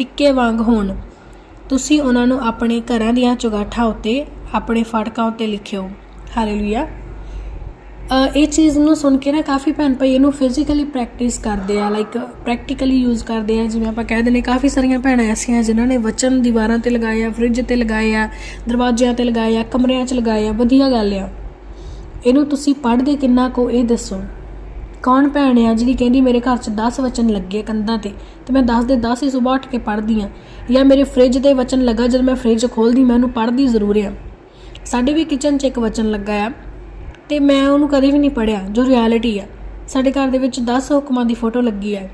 ਟਿੱਕੇ ਵਾਂਗ ਹੋਣ। ਤੁਸੀਂ ਉਹਨਾਂ ਨੂੰ ਆਪਣੇ ਘਰਾਂ ਦੀਆਂ ਚੁਗਾਠਾਂ ਉੱਤੇ ਆਪਣੇ ਫਾਟਕਾਂ ਉੱਤੇ ਲਿਖਿਓ। ਹਾਲੇਲੂਇਆ ਅ, ਇਹ ਚੀਜ਼ ਨੂੰ ਸੁਣ ਕੇ ਨਾ ਕਾਫੀ ਭੈਣ ਭਾਈ ਇਹਨੂੰ ਫਿਜ਼ੀਕਲੀ ਪ੍ਰੈਕਟਿਸ ਕਰਦੇ ਆ ਲਾਈਕ ਪ੍ਰੈਕਟੀਕਲੀ ਯੂਜ਼ ਕਰਦੇ ਆ। ਜਿਵੇਂ ਆਪਾਂ ਕਹਿ ਦਿੰਦੇ ਕਾਫੀ ਸਾਰੀਆਂ ਭੈਣਾਂ ਐਸੀਆਂ ਜਿਨ੍ਹਾਂ ਨੇ ਵਚਨ ਦੀਵਾਰਾਂ ਤੇ ਲਗਾਏ ਆ ਫ੍ਰਿਜ ਤੇ ਲਗਾਏ ਆ ਦਰਵਾਜ਼ਿਆਂ ਤੇ ਲਗਾਏ ਆ ਕਮਰਿਆਂ 'ਚ ਲਗਾਏ ਆ ਵਧੀਆ ਗੱਲ ਆ। ਇਹਨੂੰ ਤੁਸੀਂ ਪੜ੍ਹਦੇ ਕਿੰਨਾ ਕੋ ਇਹ ਦੱਸੋ। ਕੌਣ ਭੈਣ ਆ ਜਿਹੜੀ ਕਹਿੰਦੀ ਮੇਰੇ ਘਰ 'ਚ 10 ਵਚਨ ਲੱਗੇ ਕੰਧਾਂ ਤੇ ਤੇ ਮੈਂ 10 ਦੇ 10 ਹੀ ਸਵੇਰ ਉੱਠ ਕੇ ਪੜ੍ਹਦੀ ਆ। ਜਾਂ ਮੇਰੇ ਫ੍ਰਿਜ ਤੇ ਵਚਨ ਲੱਗਾ ਜਦ ਮੈਂ ਫ੍ਰਿਜ ਖੋਲਦੀ ਮੈਂ ਉਹਨੂੰ ਪੜ੍ਹਦੀ ਜ਼ਰੂਰ ਆ। ਸਾਡੇ ਵੀ ਕਿਚਨ 'ਚ ਇੱਕ ਵਚਨ ਲੱਗਾ ਆ, ਤੇ ਮੈਂ ਉਹਨੂੰ ਕਦੇ ਵੀ ਨਹੀਂ ਪੜਿਆ ਜੋ ਰਿਐਲਿਟੀ ਆ। ਸਾਡੇ ਘਰ ਦੇ ਵਿੱਚ 10 ਹੁਕਮਾਂ ਦੀ ਫੋਟੋ ਲੱਗੀ ਆ।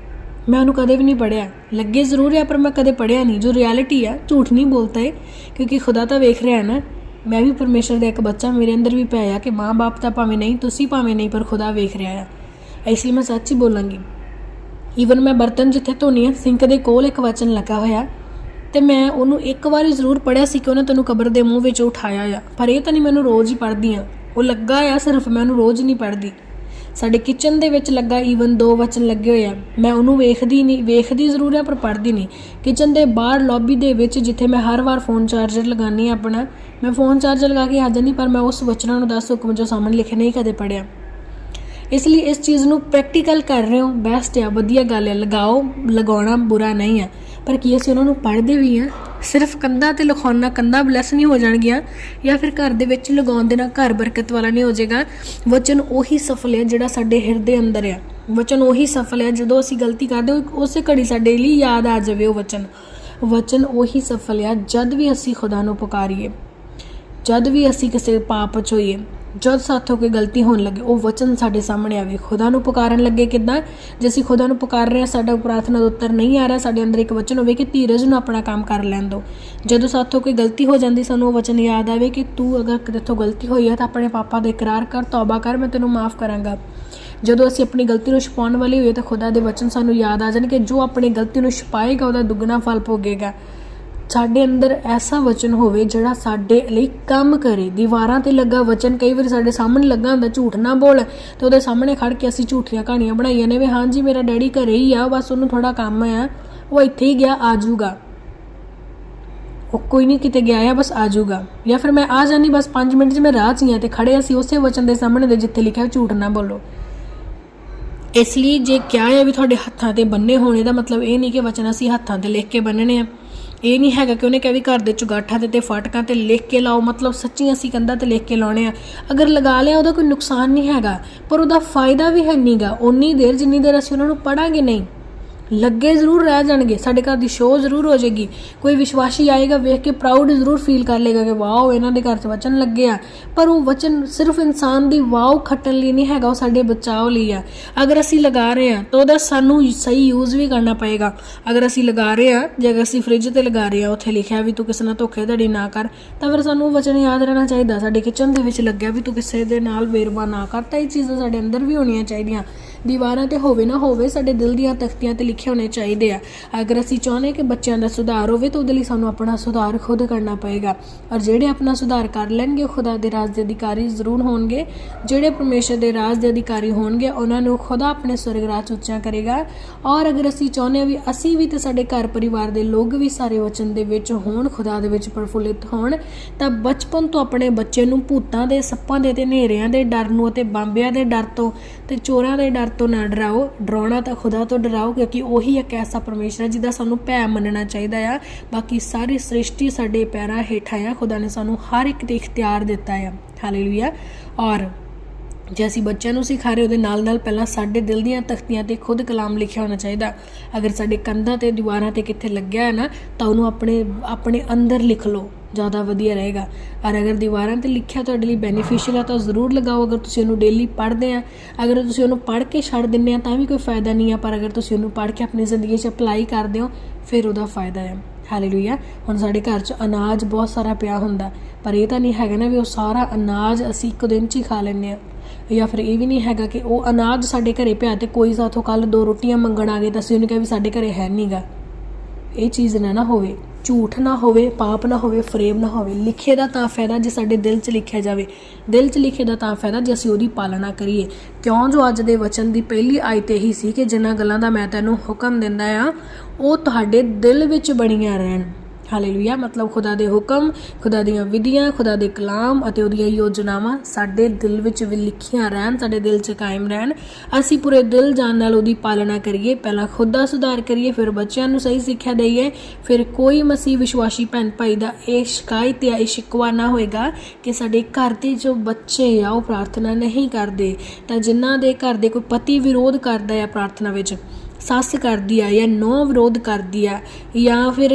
ਮੈਂ ਉਹਨੂੰ ਕਦੇ ਵੀ ਨਹੀਂ ਪੜਿਆ ਲੱਗੇ ਜ਼ਰੂਰ ਆ, ਪਰ ਮੈਂ ਕਦੇ ਪੜਿਆ ਨਹੀਂ। ਜੋ ਰਿਐਲਿਟੀ ਆ, ਝੂਠ ਨਹੀਂ ਬੋਲਤਾ ਏ ਕਿਉਂਕਿ ਖੁਦਾ ਤਾਂ ਵੇਖ ਰਿਹਾ ਹੈ ਨਾ, ਮੈਂ ਵੀ ਪਰਮੇਸ਼ਰ ਦਾ ਇੱਕ ਬੱਚਾ, ਮੇਰੇ ਅੰਦਰ ਵੀ ਪਿਆ ਆ ਕਿ ਮਾਂ-ਬਾਪ ਤਾਂ ਭਾਵੇਂ ਨਹੀਂ, ਤੁਸੀਂ ਭਾਵੇਂ ਨਹੀਂ, ਪਰ ਖੁਦਾ ਵੇਖ ਰਿਹਾ ਆ। ਇਸ ਲਈ ਮੈਂ ਸੱਚ ਹੀ ਬੋਲਾਂਗੀ। ਈਵਨ ਮੈਂ ਬਰਤਨ ਜਿੱਥੇ ਧੋਨੀ ਆ ਸਿੰਕ ਦੇ ਕੋਲ ਇੱਕ ਵਚਨ ਲੱਗਾ ਹੋਇਆ। ਤੇ ਮੈਂ ਉਹਨੂੰ ਇੱਕ ਵਾਰੀ ਜ਼ਰੂਰ ਪੜਿਆ ਸੀ ਕਿ ਉਹਨੇ ਤੈਨੂੰ ਕਬਰ ਦੇ ਮੂੰਹ ਵਿੱਚ ਉਠਾਇਆ ਆ। ਪਰ ਇਹ ਤਾਂ ਨਹੀਂ ਮੈਨੂੰ ਰੋਜ਼ ਹੀ ਪੜ੍ਹਦੀ ਆ। ਉਹ ਲੱਗਾ ਆ ਸਿਰਫ, ਮੈਂ ਉਹਨੂੰ ਰੋਜ਼ ਨਹੀਂ ਪੜ੍ਹਦੀ। ਸਾਡੇ ਕਿਚਨ ਦੇ ਵਿੱਚ ਲੱਗਾ ਈਵਨ ਦੋ ਵਚਨ ਲੱਗੇ ਹੋਏ ਆ। ਮੈਂ ਉਹਨੂੰ ਵੇਖਦੀ ਨਹੀਂ, ਵੇਖਦੀ ਜ਼ਰੂਰ ਆ, ਪਰ ਪੜ੍ਹਦੀ ਨਹੀਂ। ਕਿਚਨ ਦੇ ਬਾਹਰ ਲੌਬੀ ਦੇ ਵਿੱਚ ਜਿੱਥੇ ਮੈਂ ਹਰ ਵਾਰ ਫੋਨ ਚਾਰਜਰ ਲਗਾਨੀ ਆ ਆਪਣਾ, ਮੈਂ ਫੋਨ ਚਾਰਜਰ ਲਗਾ ਕੇ ਆ ਜਾਂਦੀ ਪਰ ਮੈਂ ਉਸ ਵਚਨਾਂ ਨੂੰ 10 ਹੁਕਮ ਜੋ ਸਾਹਮਣੇ ਲਿਖੇ ਨਹੀਂ ਕਦੇ ਪੜਿਆ ਇਸ ਲਈ ਇਸ ਚੀਜ਼ ਨੂੰ ਪ੍ਰੈਕਟੀਕਲ ਕਰ ਰਹੇ ਹੋ ਬੈਸਟ ਆ, ਵਧੀਆ ਗੱਲ ਹੈ ਲਗਾਓ, ਲਗਾਉਣਾ ਬੁਰਾ ਨਹੀਂ ਹੈ ਪਰ ਕੀ ਅਸੀਂ ਉਹਨਾਂ ਨੂੰ ਪੜ੍ਹਦੇ ਵੀ ਆ? ਸਿਰਫ ਕੰਧਾਂ ਤੇ ਲਿਖਾਉਣਾ, ਕੰਧਾਂ ਬਲੈਸ ਨਹੀਂ ਹੋ ਜਾਣਗੀਆਂ ਜਾਂ ਫਿਰ ਘਰ ਦੇ ਵਿੱਚ ਲਗਾਉਣ ਦੇ ਨਾਲ ਘਰ ਬਰਕਤ ਵਾਲਾ ਨਹੀਂ ਹੋ ਜਾਏਗਾ? ਵਚਨ ਉਹੀ ਸਫਲ ਹੈ ਜਿਹੜਾ ਸਾਡੇ ਹਿਰਦੇ ਅੰਦਰ ਆ। ਵਚਨ ਉਹੀ ਸਫਲ ਹੈ ਜਦੋਂ ਅਸੀਂ ਗਲਤੀ ਕਰਦੇ ਹਾਂ, ਉਸੇ ਘੜੀ ਸਾਡੇ ਲਈ ਯਾਦ ਆ ਜਾਵੇ ਉਹ ਵਚਨ। ਵਚਨ ਉਹੀ ਸਫਲ ਆ ਜਦ ਵੀ ਅਸੀਂ ਖੁਦਾ ਨੂੰ ਪੁਕਾਰੀਏ, ਜਦ ਵੀ ਅਸੀਂ ਕਿਸੇ ਪਾਪ 'ਚ ਹੋਈਏ। ਜਦ ਸਾਥੋਂ ਕੋਈ ਗਲਤੀ ਹੋਣ ਲੱਗੇ, ਉਹ ਵਚਨ ਸਾਡੇ ਸਾਹਮਣੇ ਆਵੇ। ਖੁਦਾ ਨੂੰ ਪੁਕਾਰਨ ਲੱਗੇ ਕਿਦਾਂ? ਜੇ ਅਸੀਂ ਖੁਦਾ ਨੂੰ ਪੁਕਾਰ ਰਹੇ ਹਾਂ, ਸਾਡਾ ਪ੍ਰਾਰਥਨਾ ਦਾ ਉੱਤਰ ਨਹੀਂ ਆ ਰਿਹਾ, ਸਾਡੇ ਅੰਦਰ ਇੱਕ ਵਚਨ ਹੋਵੇ ਕਿ ਧੀਰਜ ਨੂੰ ਆਪਣਾ ਕੰਮ ਕਰ ਲੈਣ ਦਿਓ। ਜਦੋਂ ਸਾਥੋਂ ਕੋਈ ਗਲਤੀ ਹੋ ਜਾਂਦੀ, ਸਾਨੂੰ ਉਹ ਵਚਨ ਯਾਦ ਆਵੇ ਕਿ ਤੂੰ ਅਗਰ ਕਿਤੇ ਤੋਂ ਗਲਤੀ ਹੋਈ ਹੈ ਤਾਂ ਆਪਣੇ ਪਾਪਾ ਦਾ ਇਕਰਾਰ ਕਰ, ਤੌਬਾ ਕਰ, ਮੈਂ ਤੈਨੂੰ ਮਾਫ ਕਰਾਂਗਾ। ਜਦੋਂ ਅਸੀਂ ਆਪਣੀ ਗਲਤੀ ਨੂੰ ਛੁਪਾਉਣ ਵਾਲੇ ਹੋਈਏ ਤਾਂ ਖੁਦਾ ਦੇ ਵਚਨ ਸਾਨੂੰ ਯਾਦ ਆ ਜਾਣ ਕਿ ਜੋ ਆਪਣੀ ਗਲਤੀ ਨੂੰ ਛੁਪਾਏਗਾ, ਉਹਦਾ ਦੁੱਗਣਾ ਫਲ ਭੋਗੇਗਾ। ਸਾਡੇ ਅੰਦਰ ਐਸਾ ਵਚਨ ਹੋਵੇ ਜਿਹੜਾ ਸਾਡੇ ਲਈ ਕੰਮ ਕਰੇ। ਦੀਵਾਰਾਂ ਤੇ ਲੱਗਾ ਵਚਨ ਕਈ ਵਾਰੀ ਸਾਡੇ ਸਾਹਮਣੇ ਲੱਗਾ ਹੁੰਦਾ, ਝੂਠ ਨਾ ਬੋਲ। ਤੇ ਉਹਦੇ ਸਾਹਮਣੇ ਖੜ ਕੇ ਅਸੀਂ ਝੂਠੀਆਂ ਕਹਾਣੀਆਂ ਬਣਾਈਆਂ ਨੇ ਵੀ ਹਾਂਜੀ ਮੇਰਾ ਡੈਡੀ ਘਰੇ ਹੀ ਆ, ਬਸ ਉਹਨੂੰ ਥੋੜਾ ਕੰਮ ਆ। ਉਹ ਇੱਥੇ ਹੀ ਗਿਆ, ਆ ਜਾਊਗਾ। ਉਹ ਕੋਈ ਨਹੀਂ ਕਿਤੇ ਗਿਆ ਆ, ਬਸ ਆ ਜਾਊਗਾ। ਜਾਂ ਫਿਰ ਮੈਂ ਆ ਜਾਣੀ ਬਸ 5 ਮਿੰਟ 'ਚ ਮੈਂ ਰਾਹ 'ਚ ਹੀ ਆ ਤੇ ਖੜੇ ਅਸੀਂ ਉਸੇ ਵਚਨ ਦੇ ਸਾਹਮਣੇ ਦੇ ਜਿੱਥੇ ਲਿਖਿਆ ਝੂਠ ਨਾ ਬੋਲੋ। ਇਸ ਲਈ ਜੇ ਕਿਹਾ ਹੈ ਵੀ ਤੁਹਾਡੇ ਹੱਥਾਂ ਤੇ ਬੰਨੇ ਹੋਣੇ ਦਾ ਮਤਲਬ ਇਹ ਨਹੀਂ ਕਿ ਵਚਨ ਅਸੀਂ ਹੱਥਾਂ ਤੇ ਲਿਖ ਕੇ ਬੰਨਣੇ ਆ। ਇਹ ਨਹੀਂ ਹੈਗਾ ਕਿ ਉਹਨੇ ਕਿਹਾ ਵੀ ਘਰ ਦੇ ਚੁਗਾਠਾਂ ਤੇ ਤੇ ਫਾਟਕਾਂ ਤੇ ਲਿਖ ਕੇ ਲਾਓ, ਮਤਲਬ ਸੱਚੀ ਅਸੀਂ ਕੰਧਾਂ ਤੇ ਲਿਖ ਕੇ ਲਾਉਣੇ ਆ। ਅਗਰ ਲਗਾ ਲਿਆ ਉਹਦਾ ਕੋਈ ਨੁਕਸਾਨ ਨਹੀਂ ਹੈਗਾ, ਪਰ ਉਹਦਾ ਫਾਇਦਾ ਵੀ ਹੈ ਨਹੀਂਗਾ ਉਨੀ ਦੇਰ ਜਿੰਨੀ ਦੇਰ ਅਸੀਂ ਉਹਨਾਂ ਨੂੰ ਪੜਾਂਗੇ ਨਹੀਂ ਲੱਗੇ ਜ਼ਰੂਰ ਰਹਿ ਜਾਣਗੇ, ਸਾਡੇ ਘਰ ਦੀ ਸ਼ੋਅ ਜ਼ਰੂਰ ਹੋ ਜਾਏਗੀ। ਕੋਈ ਵਿਸ਼ਵਾਸੀ ਆਏਗਾ, ਵੇਖ ਕੇ ਪ੍ਰਾਊਡ ਜ਼ਰੂਰ ਫੀਲ ਕਰ ਲੇਗਾ ਕਿ ਵਾਓ, ਇਹਨਾਂ ਦੇ ਘਰ 'ਚ ਵਚਨ ਲੱਗੇ ਆ। ਪਰ ਉਹ ਵਚਨ ਸਿਰਫ ਇਨਸਾਨ ਦੀ ਵਾਓ ਖੱਟਣ ਲਈ ਨਹੀਂ ਹੈਗਾ, ਉਹ ਸਾਡੇ ਬਚਾਓ ਲਈ ਆ। ਅਗਰ ਅਸੀਂ ਲਗਾ ਰਹੇ ਆ, ਤਾਂ ਉਹਦਾ ਸਾਨੂੰ ਸਹੀ ਯੂਜ਼ ਵੀ ਕਰਨਾ ਪਏਗਾ। ਅਗਰ ਅਸੀਂ ਲਗਾ ਰਹੇ ਆ, ਜੇ ਅਗਰ ਅਸੀਂ ਫ੍ਰਿਜ ਤੇ ਲਗਾ ਰਹੇ ਆ, ਉੱਥੇ ਲਿਖਿਆ ਵੀ ਤੂੰ ਕਿਸੇ ਨਾਲ ਧੋਖੇਧੜੀ ਨਾ ਕਰ, ਤਾਂ ਫਿਰ ਸਾਨੂੰ ਉਹ ਵਚਨ ਯਾਦ ਰਹਿਣਾ ਚਾਹੀਦਾ। ਸਾਡੇ ਕਿਚਨ ਦੇ ਵਿੱਚ ਲੱਗਿਆ ਵੀ ਤੂੰ ਕਿਸੇ ਦੇ ਨਾਲ ਵੇਰਵਾ ਨਾ ਕਰ, ਤਾਂ ਇਹ ਚੀਜ਼ਾਂ ਸਾਡੇ ਅੰਦਰ ਵੀ ਹੋਣੀਆਂ ਚਾਹੀਦੀਆਂ। ਦੀਵਾਰਾਂ ਤੇ ਹੋਵੇ ਨਾ ਹੋਵੇ, ਸਾਡੇ ਦਿਲ ਦੀਆਂ ਤਖਤੀਆਂ ਤੇ ਲਿਖੇ ਹੋਣੇ ਚਾਹੀਦੇ ਆ। ਅਗਰ ਅਸੀਂ ਚਾਹੁੰਦੇ ਕਿ ਬੱਚਿਆਂ ਦਾ ਸੁਧਾਰ ਹੋਵੇ ਤਾਂ ਉਹਦੇ ਲਈ ਸਾਨੂੰ ਆਪਣਾ ਸੁਧਾਰ ਖੁਦ ਕਰਨਾ ਪਏਗਾ। ਔਰ ਜਿਹੜੇ ਆਪਣਾ ਸੁਧਾਰ ਕਰ ਲੈਣਗੇ ਖੁਦਾ ਦੇ ਰਾਜ ਦੇ ਅਧਿਕਾਰੀ ਜ਼ਰੂਰ ਹੋਣਗੇ। ਜਿਹੜੇ ਪਰਮੇਸ਼ਰ ਦੇ ਰਾਜ ਦੇ ਅਧਿਕਾਰੀ ਹੋਣਗੇ, ਉਹਨਾਂ ਨੂੰ ਖੁਦਾ ਆਪਣੇ ਸਵਰਗ ਰਾਜ ਉੱਚਾ ਕਰੇਗਾ। ਔਰ ਅਗਰ ਅਸੀਂ ਚਾਹੁੰਦੇ ਹਾਂ ਵੀ ਅਸੀਂ ਵੀ ਤੇ ਸਾਡੇ ਘਰ ਪਰਿਵਾਰ ਦੇ ਲੋਕ ਵੀ ਸਾਰੇ ਵਚਨ ਦੇ ਵਿੱਚ ਹੋਣ, ਖੁਦਾ ਦੇ ਵਿੱਚ ਪ੍ਰਫੁੱਲਿਤ ਹੋਣ, ਤਾਂ ਬਚਪਨ ਤੋਂ ਆਪਣੇ ਬੱਚੇ ਨੂੰ ਭੂਤਾਂ ਦੇ, ਸੱਪਾਂ ਦੇ ਤੇ ਹਨੇਰਿਆਂ ਦੇ ਡਰ ਨੂੰ ਅਤੇ ਬਾਂਬਿਆਂ ਦੇ ਡਰ ਤੋਂ ਤੇ ਚੋਰਾਂ ਦੇ ਡਰ ਤੋਂ ਨਾ ਡਰਾਓ। ਡਰਾਉਣਾ ਤਾਂ ਖੁਦਾ ਤੋਂ ਡਰਾਓ, ਕਿਉਂਕਿ ਉਹੀ ਇੱਕ ਐਸਾ ਪਰਮੇਸ਼ਰ ਹੈ ਜਿਹਦਾ ਸਾਨੂੰ ਭੈ ਮੰਨਣਾ ਚਾਹੀਦਾ ਆ। ਬਾਕੀ ਸਾਰੀ ਸ੍ਰਿਸ਼ਟੀ ਸਾਡੇ ਪੈਰਾਂ ਹੇਠਾਂ ਆ। ਖੁਦਾ ਨੇ ਸਾਨੂੰ ਹਰ ਇੱਕ ਤੇ ਇਖਤਿਆਰ ਦਿੱਤਾ ਆ। ਹਾਲੇਲੂਇਆ ਔਰ ਜੇ ਅਸੀਂ ਬੱਚਿਆਂ ਨੂੰ ਸਿਖਾ ਰਹੇ ਉਹਦੇ ਨਾਲ ਨਾਲ ਪਹਿਲਾਂ ਸਾਡੇ ਦਿਲ ਦੀਆਂ ਤਖਤੀਆਂ ਤੇ ਖੁਦ ਕਲਾਮ ਲਿਖਿਆ ਹੋਣਾ ਚਾਹੀਦਾ। ਅਗਰ ਸਾਡੇ ਕੰਧਾਂ ਤੇ, ਦੀਵਾਰਾਂ ਤੇ ਕਿੱਥੇ ਲੱਗਿਆ ਹੈ ਨਾ, ਤਾਂ ਉਹਨੂੰ ਆਪਣੇ ਆਪਣੇ ਅੰਦਰ ਲਿਖ ਲਓ, ਜ਼ਿਆਦਾ ਵਧੀਆ ਰਹੇਗਾ। ਔਰ ਅਗਰ ਦੀਵਾਰਾਂ ਤੇ ਲਿਖਿਆ ਤੁਹਾਡੇ ਲਈ ਬੈਨੀਫੀਸ਼ੀਅਲ ਆ, ਤਾਂ ਜ਼ਰੂਰ ਲਗਾਓ ਅਗਰ ਤੁਸੀਂ ਉਹਨੂੰ ਡੇਲੀ ਪੜ੍ਹਦੇ ਆ। ਅਗਰ ਤੁਸੀਂ ਉਹਨੂੰ ਪੜ੍ਹ ਕੇ ਛੱਡ ਦਿੰਦੇ ਆ, ਤਾਂ ਵੀ ਕੋਈ ਫਾਇਦਾ ਨਹੀਂ ਆ, ਪਰ ਅਗਰ ਤੁਸੀਂ ਉਹਨੂੰ ਪੜ੍ਹ ਕੇ ਆਪਣੀ ਜ਼ਿੰਦਗੀ 'ਚ ਅਪਲਾਈ ਕਰਦੇ ਹੋ, ਫਿਰ ਉਹਦਾ ਫਾਇਦਾ ਹੈ ਹਾਲੇਲੂਇਆ ਹੁਣ ਸਾਡੇ ਘਰ 'ਚ ਅਨਾਜ ਬਹੁਤ ਸਾਰਾ ਪਿਆ ਹੁੰਦਾ, ਪਰ ਇਹ ਤਾਂ ਨਹੀਂ ਹੈਗਾ ਨਾ ਵੀ ਉਹ ਸਾਰਾ ਅਨਾਜ ਅਸੀਂ ਇੱਕ ਦਿਨ 'ਚ ਹੀ ਖਾ ਲੈਂਦੇ ਆ। ਜਾਂ ਫਿਰ ਇਹ ਵੀ ਨਹੀਂ ਹੈਗਾ ਕਿ ਉਹ ਅਨਾਜ ਸਾਡੇ ਘਰੇ ਪਿਆ ਤੇ ਕੋਈ ਸਾਥੋਂ ਕੱਲ ਦੋ ਰੋਟੀਆਂ ਮੰਗਣ ਆ ਗਏ ਤਾਂ ਅਸੀਂ ਉਹਨੂੰ ਕਿਹਾ ਵੀ ਸਾਡੇ ਘਰੇ ਹੈ ਨਹੀਂਗਾ ਇਹ ਚੀਜ਼ ਨਾ ਨਾ ਹੋਵੇ, ਝੂਠ ਨਾ ਹੋਵੇ, ਪਾਪ ਨਾ ਹੋਵੇ ਫਰੇਮ ਨਾ ਹੋਵੇ, ਲਿਖੇ ਦਾ ਤਾਂ ਫਾਇਦਾ ਜੇ ਸਾਡੇ ਦਿਲ 'ਚ ਲਿਖਿਆ ਜਾਵੇ। ਦਿਲ 'ਚ ਲਿਖੇ ਦਾ ਤਾਂ ਫਾਇਦਾ ਜੇ ਅਸੀਂ ਉਹਦੀ ਪਾਲਣਾ ਕਰੀਏ। ਕਿਉਂ ਜੋ ਅੱਜ ਦੇ ਵਚਨ ਦੀ ਪਹਿਲੀ ਆਇਤ ਇਹੀ ਸੀ ਕਿ ਜਿਨ੍ਹਾਂ ਗੱਲਾਂ ਦਾ ਮੈਂ ਤੈਨੂੰ ਹੁਕਮ ਦਿੰਦਾ ਆ, ਉਹ ਤੁਹਾਡੇ ਦਿਲ ਵਿੱਚ ਬਣੀਆਂ ਰਹਿਣ। ਹਾਲੇਲੂਇਆ ਮਤਲਬ ਖੁਦਾ ਦੇ ਹੁਕਮ, ਖੁਦਾ ਦੀਆਂ ਵਿਧੀਆਂ, ਖੁਦਾ ਦੇ ਕਲਾਮ ਅਤੇ ਉਹਦੀਆਂ ਯੋਜਨਾਵਾਂ ਸਾਡੇ ਦਿਲ ਵਿੱਚ ਵੀ ਲਿਖੀਆਂ ਰਹਿਣ, ਸਾਡੇ ਦਿਲ 'ਚ ਕਾਇਮ ਰਹਿਣ। ਅਸੀਂ ਪੂਰੇ ਦਿਲ ਜਾਨ ਨਾਲ ਉਹਦੀ ਪਾਲਣਾ ਕਰੀਏ। ਪਹਿਲਾਂ ਖੁਦ ਦਾ ਸੁਧਾਰ ਕਰੀਏ, ਫਿਰ ਬੱਚਿਆਂ ਨੂੰ ਸਹੀ ਸਿੱਖਿਆ ਦਈਏ। ਫਿਰ ਕੋਈ ਮਸੀਹ ਵਿਸ਼ਵਾਸੀ ਭੈਣ ਭਾਈ ਦਾ ਇਹ ਸ਼ਿਕਾਇਤ ਜਾਂ ਇਹ ਸ਼ਿਕਵਾ ਨਾ ਹੋਏਗਾ ਕਿ ਸਾਡੇ ਘਰ ਦੇ ਜੋ ਬੱਚੇ ਆ, ਉਹ ਪ੍ਰਾਰਥਨਾ ਨਹੀਂ ਕਰਦੇ। ਤਾਂ ਜਿਨ੍ਹਾਂ ਦੇ ਘਰ ਦੇ ਕੋਈ ਪਤੀ ਵਿਰੋਧ ਕਰਦਾ ਹੈ ਪ੍ਰਾਰਥਨਾ ਵਿੱਚ ਸੱਸ ਕਰਦੀ ਆ ਜਾਂ ਨੌ ਵਿਰੋਧ ਕਰਦੀ ਆ ਜਾਂ ਫਿਰ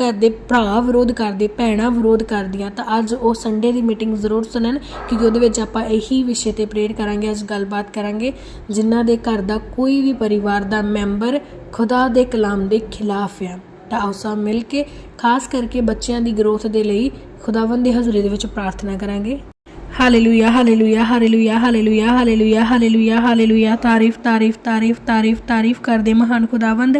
ਘਰ ਦੇ ਭਰਾ ਵਿਰੋਧ ਕਰਦੇ, ਭੈਣਾਂ ਵਿਰੋਧ ਕਰਦੀਆਂ, ਤਾਂ ਅੱਜ ਉਹ ਸੰਡੇ ਦੀ ਮੀਟਿੰਗ ਜ਼ਰੂਰ ਸੁਣਨ ਕਿਉਂਕਿ ਉਹਦੇ ਵਿੱਚ ਆਪਾਂ ਇਹੀ ਵਿਸ਼ੇ ਤੇ ਪ੍ਰੇਰ ਕਰਾਂਗੇ, ਅੱਜ ਗੱਲਬਾਤ ਕਰਾਂਗੇ, ਜਿਨ੍ਹਾਂ ਦੇ ਘਰ ਦਾ ਕੋਈ ਵੀ ਪਰਿਵਾਰ ਦਾ ਮੈਂਬਰ ਖੁਦਾ ਦੇ ਕਲਾਮ ਦੇ ਖਿਲਾਫ ਆ। ਤਾਂ ਆਓ ਸਭ ਮਿਲ ਕੇ, ਖਾਸ ਕਰਕੇ ਬੱਚਿਆਂ ਦੀ ਗਰੋਥ ਦੇ ਲਈ ਖੁਦਾਵੰਦ ਦੀ ਹਜ਼ੂਰੀ ਦੇ ਵਿੱਚ ਪ੍ਰਾਰਥਨਾ ਕਰਾਂਗੇ। Hallelujah hallelujah hallelujah hallelujah hallelujah hallelujah hallelujah ਤਾਰੀਫ ਤਾਰੀਫ ਤਾਰੀਫ ਤਾਰੀਫ ਤਾਰੀਫ ਕਰਦੇ ਮਹਾਨ ਖੁਦਾਵੰਦ।